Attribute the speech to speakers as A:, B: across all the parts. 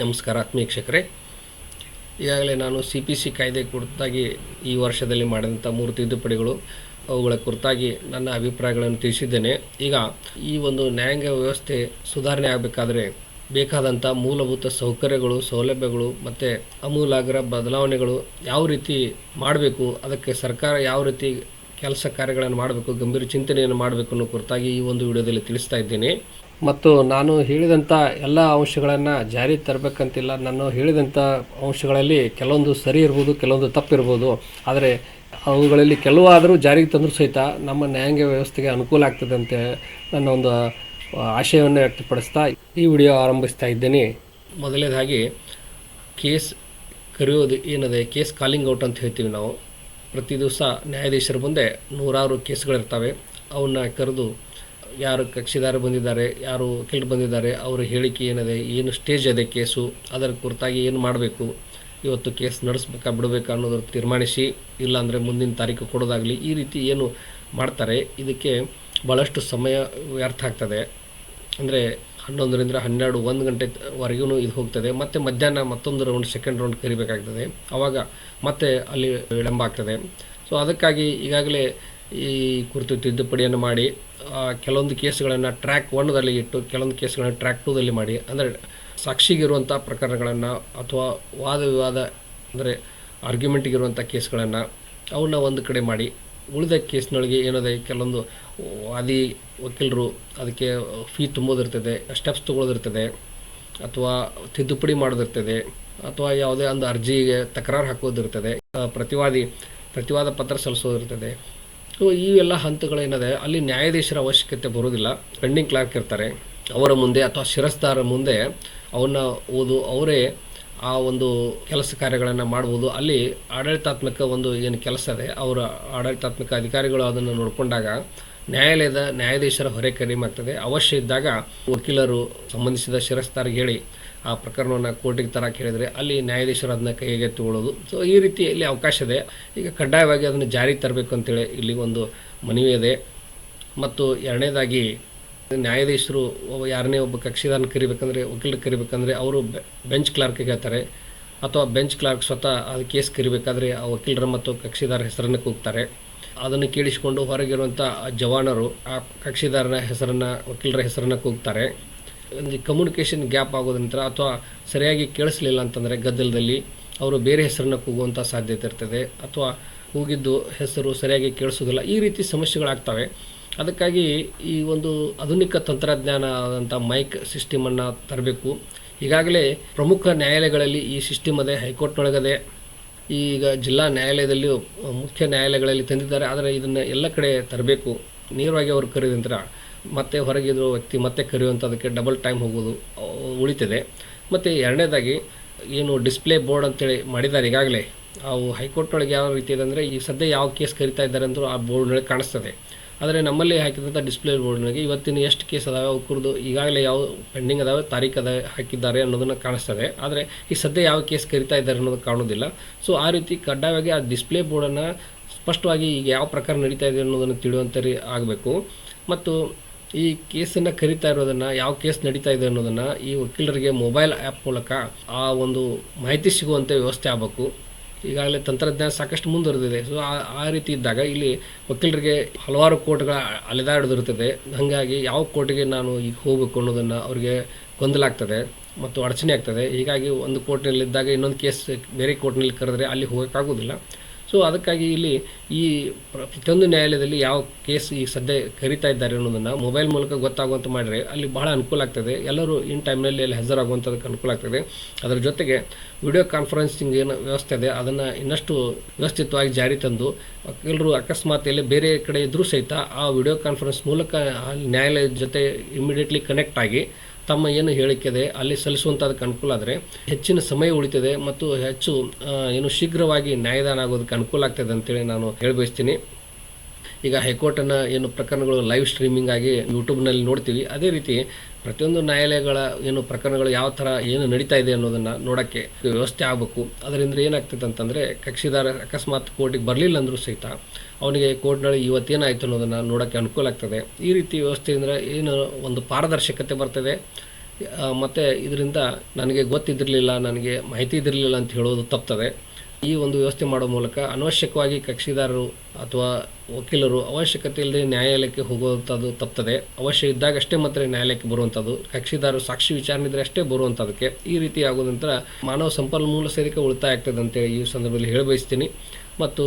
A: ನಮಸ್ಕಾರ ಆತ್ಮೀಕ್ಷಕರೇ ಈಗಾಗಲೇ ನಾನು ಸಿ ಪಿ ಸಿ ಕಾಯ್ದೆ ಕುರಿತಾಗಿ ಈ ವರ್ಷದಲ್ಲಿ ಮಾಡಿದಂಥ ಮೂರು ತಿದ್ದುಪಡಿಗಳು, ಅವುಗಳ ಕುರಿತಾಗಿ ನನ್ನ ಅಭಿಪ್ರಾಯಗಳನ್ನು ತಿಳಿಸಿದ್ದೇನೆ. ಈಗ ಈ ಒಂದು ನ್ಯಾಯಾಂಗ ವ್ಯವಸ್ಥೆ ಸುಧಾರಣೆ ಆಗಬೇಕಾದ್ರೆ ಬೇಕಾದಂಥ ಮೂಲಭೂತ ಸೌಕರ್ಯಗಳು, ಸೌಲಭ್ಯಗಳು ಮತ್ತು ಅಮೂಲಾಗ್ರ ಬದಲಾವಣೆಗಳು ಯಾವ ರೀತಿ ಮಾಡಬೇಕು, ಅದಕ್ಕೆ ಸರ್ಕಾರ ಯಾವ ರೀತಿ ಕೆಲಸ ಕಾರ್ಯಗಳನ್ನು ಮಾಡಬೇಕು, ಗಂಭೀರ ಚಿಂತನೆಯನ್ನು ಮಾಡಬೇಕು ಅನ್ನೋ ಕುರಿತಾಗಿ ಈ ಒಂದು ವಿಡಿಯೋದಲ್ಲಿ ತಿಳಿಸ್ತಾ ಇದ್ದೇನೆ. ಮತ್ತು ನಾನು ಹೇಳಿದಂಥ ಎಲ್ಲ ಅಂಶಗಳನ್ನು ಜಾರಿ ತರಬೇಕಂತಿಲ್ಲ. ನಾನು ಹೇಳಿದಂಥ ಅಂಶಗಳಲ್ಲಿ ಕೆಲವೊಂದು ಸರಿ ಇರ್ಬೋದು, ಕೆಲವೊಂದು ತಪ್ಪಿರ್ಬೋದು. ಆದರೆ ಅವುಗಳಲ್ಲಿ ಕೆಲವಾದರೂ ಜಾರಿಗೆ ತಂದರೂ ಸಹಿತ ನಮ್ಮ ನ್ಯಾಯಾಂಗ ವ್ಯವಸ್ಥೆಗೆ ಅನುಕೂಲ ಆಗ್ತದೆ ಅಂತ ನನ್ನ ಒಂದು ಆಶಯವನ್ನು ವ್ಯಕ್ತಪಡಿಸ್ತಾ ಈ ವಿಡಿಯೋ ಆರಂಭಿಸ್ತಾ ಇದ್ದೇನೆ. ಮೊದಲನೇದಾಗಿ, ಕೇಸ್ ಕರೆಯೋದು ಏನಿದೆ, ಕೇಸ್ ಕಾಲಿಂಗ್ ಔಟ್ ಅಂತ ಹೇಳ್ತೀವಿ ನಾವು. ಪ್ರತಿ ದಿವಸ ನ್ಯಾಯಾಧೀಶರ ಮುಂದೆ ನೂರಾರು ಕೇಸ್ಗಳಿರ್ತವೆ. ಅವನ್ನ ಕರೆದು ಯಾರು ಕಕ್ಷಿದಾರ ಬಂದಿದ್ದಾರೆ, ಯಾರು ವಕೀಲರು ಬಂದಿದ್ದಾರೆ, ಅವರ ಹೇಳಿಕೆ ಏನಿದೆ, ಏನು ಸ್ಟೇಜ್ ಇದೆ ಕೇಸು, ಅದರ ಕುರಿತಾಗಿ ಏನು ಮಾಡಬೇಕು, ಇವತ್ತು ಕೇಸ್ ನಡೆಸ್ಬೇಕಾ, ಬಿಡಬೇಕಾ ಅನ್ನೋದ್ರ ತೀರ್ಮಾನಿಸಿ, ಇಲ್ಲಾಂದರೆ ಮುಂದಿನ ತಾರೀಕು ಕೊಡೋದಾಗಲಿ ಈ ರೀತಿ ಏನು ಮಾಡ್ತಾರೆ. ಇದಕ್ಕೆ ಭಾಳಷ್ಟು ಸಮಯ ವ್ಯರ್ಥ ಆಗ್ತದೆ. ಅಂದರೆ ಹನ್ನೊಂದರಿಂದ ಹನ್ನೆರಡು, ಒಂದು ಗಂಟೆವರೆಗೂ ಇದು ಹೋಗ್ತದೆ. ಮತ್ತು ಮಧ್ಯಾಹ್ನ ಮತ್ತೊಂದು ರೌಂಡ್ ಸೆಕೆಂಡ್ ರೌಂಡ್ ಕರಿಬೇಕಾಗ್ತದೆ. ಆವಾಗ ಮತ್ತೆ ಅಲ್ಲಿ ವಿಳಂಬ ಆಗ್ತದೆ. ಸೊ ಅದಕ್ಕಾಗಿ ಈಗಾಗಲೇ ಈ ಕುರಿತು ತಿದ್ದುಪಡಿಯನ್ನು ಮಾಡಿ ಕೆಲವೊಂದು ಕೇಸ್ಗಳನ್ನು ಟ್ರ್ಯಾಕ್ ಒನ್ದಲ್ಲಿ ಇಟ್ಟು, ಕೆಲವೊಂದು ಕೇಸ್ಗಳನ್ನು ಟ್ರ್ಯಾಕ್ ಟೂದಲ್ಲಿ ಮಾಡಿ, ಅಂದರೆ ಸಾಕ್ಷಿಗಿರುವಂಥ ಪ್ರಕರಣಗಳನ್ನು ಅಥವಾ ವಾದ ವಿವಾದ, ಅಂದರೆ ಆರ್ಗ್ಯುಮೆಂಟಿಗಿರುವಂಥ ಕೇಸ್ಗಳನ್ನು ಅವನ್ನ ಒಂದು ಕಡೆ ಮಾಡಿ, ಉಳಿದ ಕೇಸ್ನೊಳಗೆ ಏನಿದೆ, ಕೆಲವೊಂದು ವಾದಿ ವಕೀಲರು ಅದಕ್ಕೆ ಫೀ ತುಂಬೋದಿರ್ತದೆ ಸ್ಟೆಪ್ಸ್ ತೊಗೊಳೋದಿರ್ತದೆ, ಅಥವಾ ತಿದ್ದುಪಡಿ ಮಾಡೋದಿರ್ತದೆ, ಅಥವಾ ಯಾವುದೇ ಒಂದು ಅರ್ಜಿಗೆ ತಕರಾರು ಹಾಕೋದಿರ್ತದೆ ಪ್ರತಿವಾದಿ, ಪ್ರತಿವಾದ ಪತ್ರ ಸಲ್ಲಿಸೋದಿರ್ತದೆ. ಸೊ ಈ ಎಲ್ಲ ಹಂತಗಳೇನಿದೆ ಅಲ್ಲಿ ನ್ಯಾಯಾಧೀಶರ ಅವಶ್ಯಕತೆ ಬರೋದಿಲ್ಲ ಪೆಂಡಿಂಗ್ ಕ್ಲಾರ್ಕ್ ಇರ್ತಾರೆ. ಅವರ ಮುಂದೆ ಅಥವಾ ಶಿರಸ್ತಾರ ಮುಂದೆ ಅವನ್ನ ಓದು, ಅವರೇ ಆ ಒಂದು ಕೆಲಸ ಕಾರ್ಯಗಳನ್ನು ಮಾಡ್ಬೋದು. ಅಲ್ಲಿ ಆಡಳಿತಾತ್ಮಕ ಒಂದು ಏನು ಕೆಲಸ ಇದೆ, ಅವರ ಆಡಳಿತಾತ್ಮಕ ಅಧಿಕಾರಿಗಳು ಅದನ್ನು ನೋಡಿಕೊಂಡಾಗ ನ್ಯಾಯಾಲಯದ ನ್ಯಾಯಾಧೀಶರ ಹೊರೆ ಕಡಿಮೆ ಆಗ್ತದೆ. ಅವಶ್ಯ ಇದ್ದಾಗ ವಕೀಲರು ಸಂಬಂಧಿಸಿದ ಶಿರಸ್ತಾರಿಗೆ ಹೇಳಿ. ಆ ಪ್ರಕರಣವನ್ನು ಕೋರ್ಟಿಗೆ ತರಕ್ಕೆ ಹೇಳಿದರೆ ಅಲ್ಲಿ ನ್ಯಾಯಾಧೀಶರು ಅದನ್ನ ಕೈಗೆ ತಗೊಳ್ಳೋದು. ಸೊ ಈ ರೀತಿಯಲ್ಲಿ ಅವಕಾಶ ಇದೆ. ಈಗ ಕಡ್ಡಾಯವಾಗಿ ಅದನ್ನು ಜಾರಿಗೆ ತರಬೇಕು ಅಂತೇಳಿ ಇಲ್ಲಿ ಒಂದು ಮನವಿ ಇದೆ. ಮತ್ತು ಎರಡನೇದಾಗಿ ನ್ಯಾಯಾಧೀಶರು ಯಾರನ್ನೇ ಒಬ್ಬ ಕಕ್ಷಿದಾರನ ಕರಿಬೇಕಂದ್ರೆ ವಕೀಲರು ಕರಿಬೇಕಂದ್ರೆ ಅವರು ಬೆಂಚ್ ಕ್ಲಾರ್ಕಿಗೆ ಹೇಳ್ತಾರೆ. ಅಥವಾ ಬೆಂಚ್ ಕ್ಲಾರ್ಕ್ ಸ್ವತಃ ಅದು ಕೇಸ್ ಕರಿಬೇಕಾದ್ರೆ ಆ ವಕೀಲರ ಮತ್ತು ಕಕ್ಷಿದಾರ ಹೆಸರನ್ನು ಕೂಗ್ತಾರೆ. ಅದನ್ನು ಕೇಳಿಸಿಕೊಂಡು ಹೊರಗಿರುವಂಥ ಜವಾನರು ಆ ಕಕ್ಷಿದಾರನ ಹೆಸರನ್ನು, ವಕೀಲರ ಹೆಸರನ್ನು ಕೂಗ್ತಾರೆ. ಒಂದು ಕಮ್ಯುನಿಕೇಷನ್ ಗ್ಯಾಪ್ ನಂತರ ಅಥವಾ ಸರಿಯಾಗಿ ಕೇಳಿಸ್ಲಿಲ್ಲ ಅಂತಂದರೆ ಗದ್ದಲದಲ್ಲಿ ಅವರು ಬೇರೆ ಹೆಸರನ್ನು ಕೂಗುವಂಥ ಸಾಧ್ಯತೆ ಇರ್ತದೆ ಅಥವಾ ಕೂಗಿದ್ದು ಹೆಸರು ಸರಿಯಾಗಿ ಕೇಳಿಸೋದಿಲ್ಲ, ಈ ರೀತಿ ಸಮಸ್ಯೆಗಳಾಗ್ತವೆ. ಅದಕ್ಕಾಗಿ ಈ ಒಂದು ಆಧುನಿಕ ತಂತ್ರಜ್ಞಾನ ಆದಂಥ ಮೈಕ್ ಸಿಸ್ಟಮನ್ನು ತರಬೇಕು. ಈಗಾಗಲೇ ಪ್ರಮುಖ ನ್ಯಾಯಾಲಯಗಳಲ್ಲಿ ಈ ಸಿಸ್ಟಮ್ ಅದೇ, ಹೈಕೋರ್ಟ್ನೊಳಗದೆ ಈಗ ಜಿಲ್ಲಾ ನ್ಯಾಯಾಲಯದಲ್ಲಿಯೂ ಮುಖ್ಯ ನ್ಯಾಯಾಲಯಗಳಲ್ಲಿ ತಂದಿದ್ದಾರೆ. ಆದರೆ ಇದನ್ನು ಎಲ್ಲ ಕಡೆ ತರಬೇಕು. ನೇರವಾಗಿ ಅವರು ಕರೆದಂತರ ಮತ್ತೆ ಹೊರಗಿದ್ರು ವ್ಯಕ್ತಿ ಮತ್ತೆ ಕರೆಯುವಂಥದ್ದಕ್ಕೆ ಡಬಲ್ ಟೈಮ್ ಹೋಗೋದು ಉಳಿತದೆ. ಮತ್ತು ಎರಡನೇದಾಗಿ, ಏನು ಡಿಸ್ಪ್ಲೇ ಬೋರ್ಡ್ ಅಂತೇಳಿ ಮಾಡಿದ್ದಾರೆ ಈಗಾಗಲೇ. ಅವು ಹೈಕೋರ್ಟ್ನೊಳಗೆ ಯಾವ ರೀತಿ ಇದೆ ಅಂದರೆ, ಈ ಸದ್ಯ ಯಾವ ಕೇಸ್ ಕರಿತಾ ಇದ್ದಾರೆ ಅಂದರೂ ಆ ಬೋರ್ಡ್ನೊಳಗೆ ಕಾಣಿಸ್ತದೆ. ಆದರೆ ನಮ್ಮಲ್ಲಿ ಹಾಕಿದಂಥ ಡಿಸ್ಪ್ಲೇ ಬೋರ್ಡ್ನಾಗೆ ಇವತ್ತಿನ ಎಷ್ಟು ಕೇಸ್ ಅದಾವೆ, ಅವು ಕುರಿದು ಈಗಾಗಲೇ ಯಾವ ಪೆಂಡಿಂಗ್ ಅದಾವೆ ತಾರೀಕು ಅದ ಹಾಕಿದ್ದಾರೆ ಅನ್ನೋದನ್ನು ಕಾಣಿಸ್ತದೆ. ಆದರೆ ಈ ಸದ್ಯ ಯಾವ ಕೇಸ್ ಕರಿತಾ ಇದ್ದಾರೆ ಅನ್ನೋದು ಕಾಣೋದಿಲ್ಲ ಸೊ ಆ ರೀತಿ ಕಡ್ಡಾಯವಾಗಿ ಆ ಡಿಸ್ಪ್ಲೇ ಬೋರ್ಡನ್ನು ಸ್ಪಷ್ಟವಾಗಿ ಈಗ ಯಾವ ಪ್ರಕಾರ ನಡೀತಾ ಇದೆ ಅನ್ನೋದನ್ನು ತಿಳಿಯುವಂಥ ಆಗಬೇಕು. ಮತ್ತು ಈ ಕೇಸನ್ನು ಕರಿತಾ ಇರೋದನ್ನು, ಯಾವ ಕೇಸ್ ನಡೀತಾ ಇದೆ ಅನ್ನೋದನ್ನು ಈ ವಕೀಲರಿಗೆ ಮೊಬೈಲ್ ಆ್ಯಪ್ ಮೂಲಕ ಆ ಒಂದು ಮಾಹಿತಿ ಸಿಗುವಂತೆ ವ್ಯವಸ್ಥೆ ಆಗಬೇಕು. ಈಗಾಗಲೇ ತಂತ್ರಜ್ಞಾನ ಸಾಕಷ್ಟು ಮುಂದುವರೆದಿದೆ. ಸೊ ಆ ರೀತಿ ಇದ್ದಾಗ ಇಲ್ಲಿ ವಕೀಲರಿಗೆ ಹಲವಾರು ಕೋರ್ಟ್ಗಳ ಅಲೆದಾಡೋದಿರ್ತದೆ ಹಾಗಾಗಿ ಯಾವ ಕೋರ್ಟಿಗೆ ನಾನು ಈಗ ಹೋಗಬೇಕು ಅನ್ನೋದನ್ನು ಅವರಿಗೆ ಗೊಂದಲ ಆಗ್ತದೆ ಮತ್ತು ಅಡಚಣೆ ಆಗ್ತದೆ. ಹೀಗಾಗಿ ಒಂದು ಕೋರ್ಟ್ನಲ್ಲಿದ್ದಾಗ ಇನ್ನೊಂದು ಕೇಸ್ ಬೇರೆ ಕೋರ್ಟ್ನಲ್ಲಿ ಕರೆದ್ರೆ ಅಲ್ಲಿ ಹೋಗೋಕ್ಕಾಗೋದಿಲ್ಲ ಸೊ ಅದಕ್ಕಾಗಿ ಇಲ್ಲಿ ಈ ಪ್ರ- ಪ್ರತಿಯೊಂದು ನ್ಯಾಯಾಲಯದಲ್ಲಿ ಯಾವ ಕೇಸ್ ಈ ಸದ್ಯ ಕರಿತಾ ಇದ್ದಾರೆ ಅನ್ನೋದನ್ನು ಮೊಬೈಲ್ ಮೂಲಕ ಗೊತ್ತಾಗುವಂಥ ಮಾಡಿದರೆ ಅಲ್ಲಿ ಬಹಳ ಅನುಕೂಲ ಆಗ್ತದೆ. ಎಲ್ಲರೂ ಇನ್ ಟೈಮ್ನಲ್ಲಿ ಅಲ್ಲಿ ಹಾಜರಾಗುವಂಥದ್ದಕ್ಕೆ ಅನುಕೂಲ ಆಗ್ತದೆ. ಅದರ ಜೊತೆಗೆ ವಿಡಿಯೋ ಕಾನ್ಫರೆನ್ಸಿಂಗ್ ಏನು ವ್ಯವಸ್ಥೆ ಇದೆ, ಅದನ್ನು ಇನ್ನಷ್ಟು ವ್ಯವಸ್ಥಿತವಾಗಿ ಜಾರಿ ತಂದು ಎಲ್ಲರೂ ಅಕಸ್ಮಾತ್ ಎಲ್ಲಿ ಬೇರೆ ಕಡೆ ಇದ್ದರೂ ಸಹಿತ ಆ ವಿಡಿಯೋ ಕಾನ್ಫರೆನ್ಸ್ ಮೂಲಕ ನ್ಯಾಯಾಲಯದ ಜೊತೆ ಇಮಿಡಿಯೇಟ್ಲಿ ಕನೆಕ್ಟ್ ಆಗಿ ತಮ್ಮ ಏನು ಹೇಳಿಕೆ ಇದೆ, ಅಲ್ಲಿ ಸಲ್ಲಿಸುವಂಥದಕ್ಕೆ ಅನುಕೂಲ ಆದರೆ ಹೆಚ್ಚಿನ ಸಮಯ ಉಳಿತದೆ ಮತ್ತು ಹೆಚ್ಚು ಏನು ಶೀಘ್ರವಾಗಿ ನ್ಯಾಯದಾನ ಆಗೋದಕ್ಕೆ ಅನುಕೂಲ ಆಗ್ತದೆ ಅಂತೇಳಿ ನಾನು ಹೇಳಬಯಸ್ತೀನಿ. ಈಗ ಹೈಕೋರ್ಟನ್ನು ಏನು ಪ್ರಕರಣಗಳು ಲೈವ್ ಸ್ಟ್ರೀಮಿಂಗ್ ಆಗಿ ಯೂಟ್ಯೂಬ್ನಲ್ಲಿ ನೋಡ್ತೀವಿ. ಅದೇ ರೀತಿ ಪ್ರತಿಯೊಂದು ನ್ಯಾಯಾಲಯಗಳ ಏನು ಪ್ರಕರಣಗಳು ಯಾವ ಥರ ಏನು ನಡೀತಾ ಇದೆ ಅನ್ನೋದನ್ನು ನೋಡೋಕ್ಕೆ ವ್ಯವಸ್ಥೆ ಆಗಬೇಕು. ಅದರಿಂದ ಏನಾಗ್ತದೆ ಅಂತಂದರೆ ಕಕ್ಷಿದಾರ ಅಕಸ್ಮಾತ್ ಕೋರ್ಟಿಗೆ ಬರಲಿಲ್ಲ ಅಂದರೂ ಸಹಿತ ಅವನಿಗೆ ಕೋರ್ಟ್ನಲ್ಲಿ ಇವತ್ತೇನಾಯಿತು ಅನ್ನೋದನ್ನು ನೋಡೋಕ್ಕೆ ಅನುಕೂಲ ಆಗ್ತದೆ. ಈ ರೀತಿ ವ್ಯವಸ್ಥೆಯಿಂದ ಏನು ಒಂದು ಪಾರದರ್ಶಕತೆ ಬರ್ತದೆ. ಮತ್ತು ಇದರಿಂದ ನನಗೆ ಗೊತ್ತಿದ್ದಿರಲಿಲ್ಲ, ನನಗೆ ಮಾಹಿತಿ ಇದ್ದಿರಲಿಲ್ಲ ಅಂತ ಹೇಳೋದು ತಪ್ತದೆ. ಈ ಒಂದು ವ್ಯವಸ್ಥೆ ಮಾಡುವ ಮೂಲಕ ಅನವಶ್ಯಕವಾಗಿ ಕಕ್ಷಿದಾರರು ಅಥವಾ ವಕೀಲರು ಅವಶ್ಯಕತೆ ಇಲ್ಲದೆ ನ್ಯಾಯಾಲಯಕ್ಕೆ ಹೋಗುವಂಥದ್ದು ತಪ್ತದೆ. ಅವಶ್ಯ ಇದ್ದಾಗಷ್ಟೇ ಮಾತ್ರ ನ್ಯಾಯಾಲಯಕ್ಕೆ ಬರುವಂಥದ್ದು. ಕಕ್ಷಿದಾರರು ಸಾಕ್ಷಿ ವಿಚಾರಣೆ ಇದ್ರೆ ಅಷ್ಟೇ ಬರುವಂಥದ್ದಕ್ಕೆ. ಈ ರೀತಿ ಆಗೋದ ನಂತರ ಮಾನವ ಸಂಪನ್ಮೂಲ ಸೇರಿಕೆ ಉಳಿತಾಯ ಆಗ್ತದೆ ಅಂತೇಳಿ ಈ ಸಂದರ್ಭದಲ್ಲಿ ಹೇಳ ಬಯಸ್ತೀನಿ. ಮತ್ತು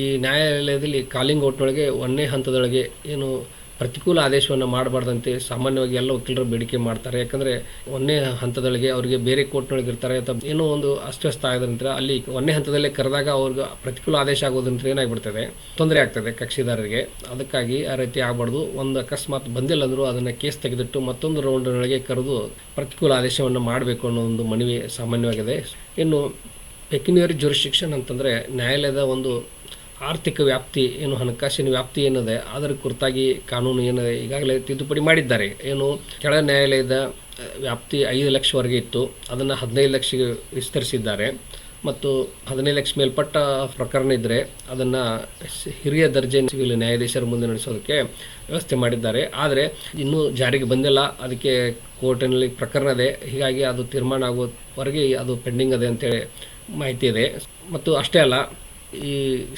A: ಈ ನ್ಯಾಯಾಲಯದಲ್ಲಿ ಕಾಲಿಂಗ್ ಔಟ್ನೊಳಗೆ ಒಂದನೇ ಹಂತದೊಳಗೆ ಏನು ಪ್ರತಿಕೂಲ ಆದೇಶವನ್ನು ಮಾಡಬಾರ್ದಂತೆ ಸಾಮಾನ್ಯವಾಗಿ ಎಲ್ಲ ವಕೀಲರು ಬೇಡಿಕೆ ಮಾಡ್ತಾರೆ. ಯಾಕಂದರೆ ಒಂದನೇ ಹಂತದೊಳಗೆ ಅವರಿಗೆ ಬೇರೆ ಕೋರ್ಟ್ನೊಳಗೆ ಇರ್ತಾರೆ ಅಥವಾ ಏನೋ ಒಂದು ಅಸ್ವಸ್ಥ ನಂತರ ಅಲ್ಲಿ ಒಂದನೇ ಹಂತದಲ್ಲೇ ಕರೆದಾಗ ಅವ್ರಿಗೆ ಪ್ರತಿಕೂಲ ಆದೇಶ ಆಗೋದ್ರಿಂದ ಏನಾಗ್ಬಿಡ್ತದೆ? ತೊಂದರೆ ಆಗ್ತದೆ ಕಕ್ಷಿದಾರರಿಗೆ. ಅದಕ್ಕಾಗಿ ಆ ರೀತಿ ಆಗಬಾರ್ದು. ಒಂದು ಅಕಸ್ಮಾತ್ ಬಂದಿಲ್ಲ ಅಂದರೂ ಅದನ್ನು ಕೇಸ್ ತೆಗೆದಿಟ್ಟು ಮತ್ತೊಂದು ರೌಂಡ್ನೊಳಗೆ ಕರೆದು ಪ್ರತಿಕೂಲ ಆದೇಶವನ್ನು ಮಾಡಬೇಕು ಅನ್ನೋ ಒಂದು ಮನವಿ ಸಾಮಾನ್ಯವಾಗಿದೆ. ಇನ್ನು ಪೆಕ್ಯುನಿಯರಿ ಜುರಿಸ್ಟಿಕ್ಷನ್ ಅಂತಂದರೆ ನ್ಯಾಯಾಲಯದ ಒಂದು ಆರ್ಥಿಕ ವ್ಯಾಪ್ತಿ ಏನು ಹಣಕಾಸಿನ ವ್ಯಾಪ್ತಿ ಏನಿದೆ, ಅದರ ಕುರಿತಾಗಿ ಕಾನೂನು ಏನಿದೆ, ಈಗಾಗಲೇ ತಿದ್ದುಪಡಿ ಮಾಡಿದ್ದಾರೆ. ಏನು ಕೆಳ ನ್ಯಾಯಾಲಯದ ವ್ಯಾಪ್ತಿ ಐದು ಲಕ್ಷವರೆಗೆ ಇತ್ತು. ಅದನ್ನು ಹದಿನೈದು ಲಕ್ಷಕ್ಕೆ ವಿಸ್ತರಿಸಿದ್ದಾರೆ. ಮತ್ತು ಹದಿನೈದು ಲಕ್ಷ ಮೇಲ್ಪಟ್ಟ ಪ್ರಕರಣ ಇದ್ದರೆ ಅದನ್ನು ಹಿರಿಯ ದರ್ಜೆ ಸಿವಿಲ್ ನ್ಯಾಯಾಧೀಶರ ಮುಂದೆ ನಡೆಸೋದಕ್ಕೆ ವ್ಯವಸ್ಥೆ ಮಾಡಿದ್ದಾರೆ. ಆದರೆ ಇನ್ನೂ ಜಾರಿಗೆ ಬಂದಿಲ್ಲ. ಅದಕ್ಕೆ ಕೋರ್ಟಿನಲ್ಲಿ ಪ್ರಕರಣ ಇದೆ. ಹೀಗಾಗಿ ಅದು ತೀರ್ಮಾನ ಆಗೋವರೆಗೆ ಅದು ಪೆಂಡಿಂಗ್ ಇದೆ ಅಂತೇಳಿ ಮಾಹಿತಿ ಇದೆ. ಮತ್ತು ಅಷ್ಟೇ ಅಲ್ಲ ಈ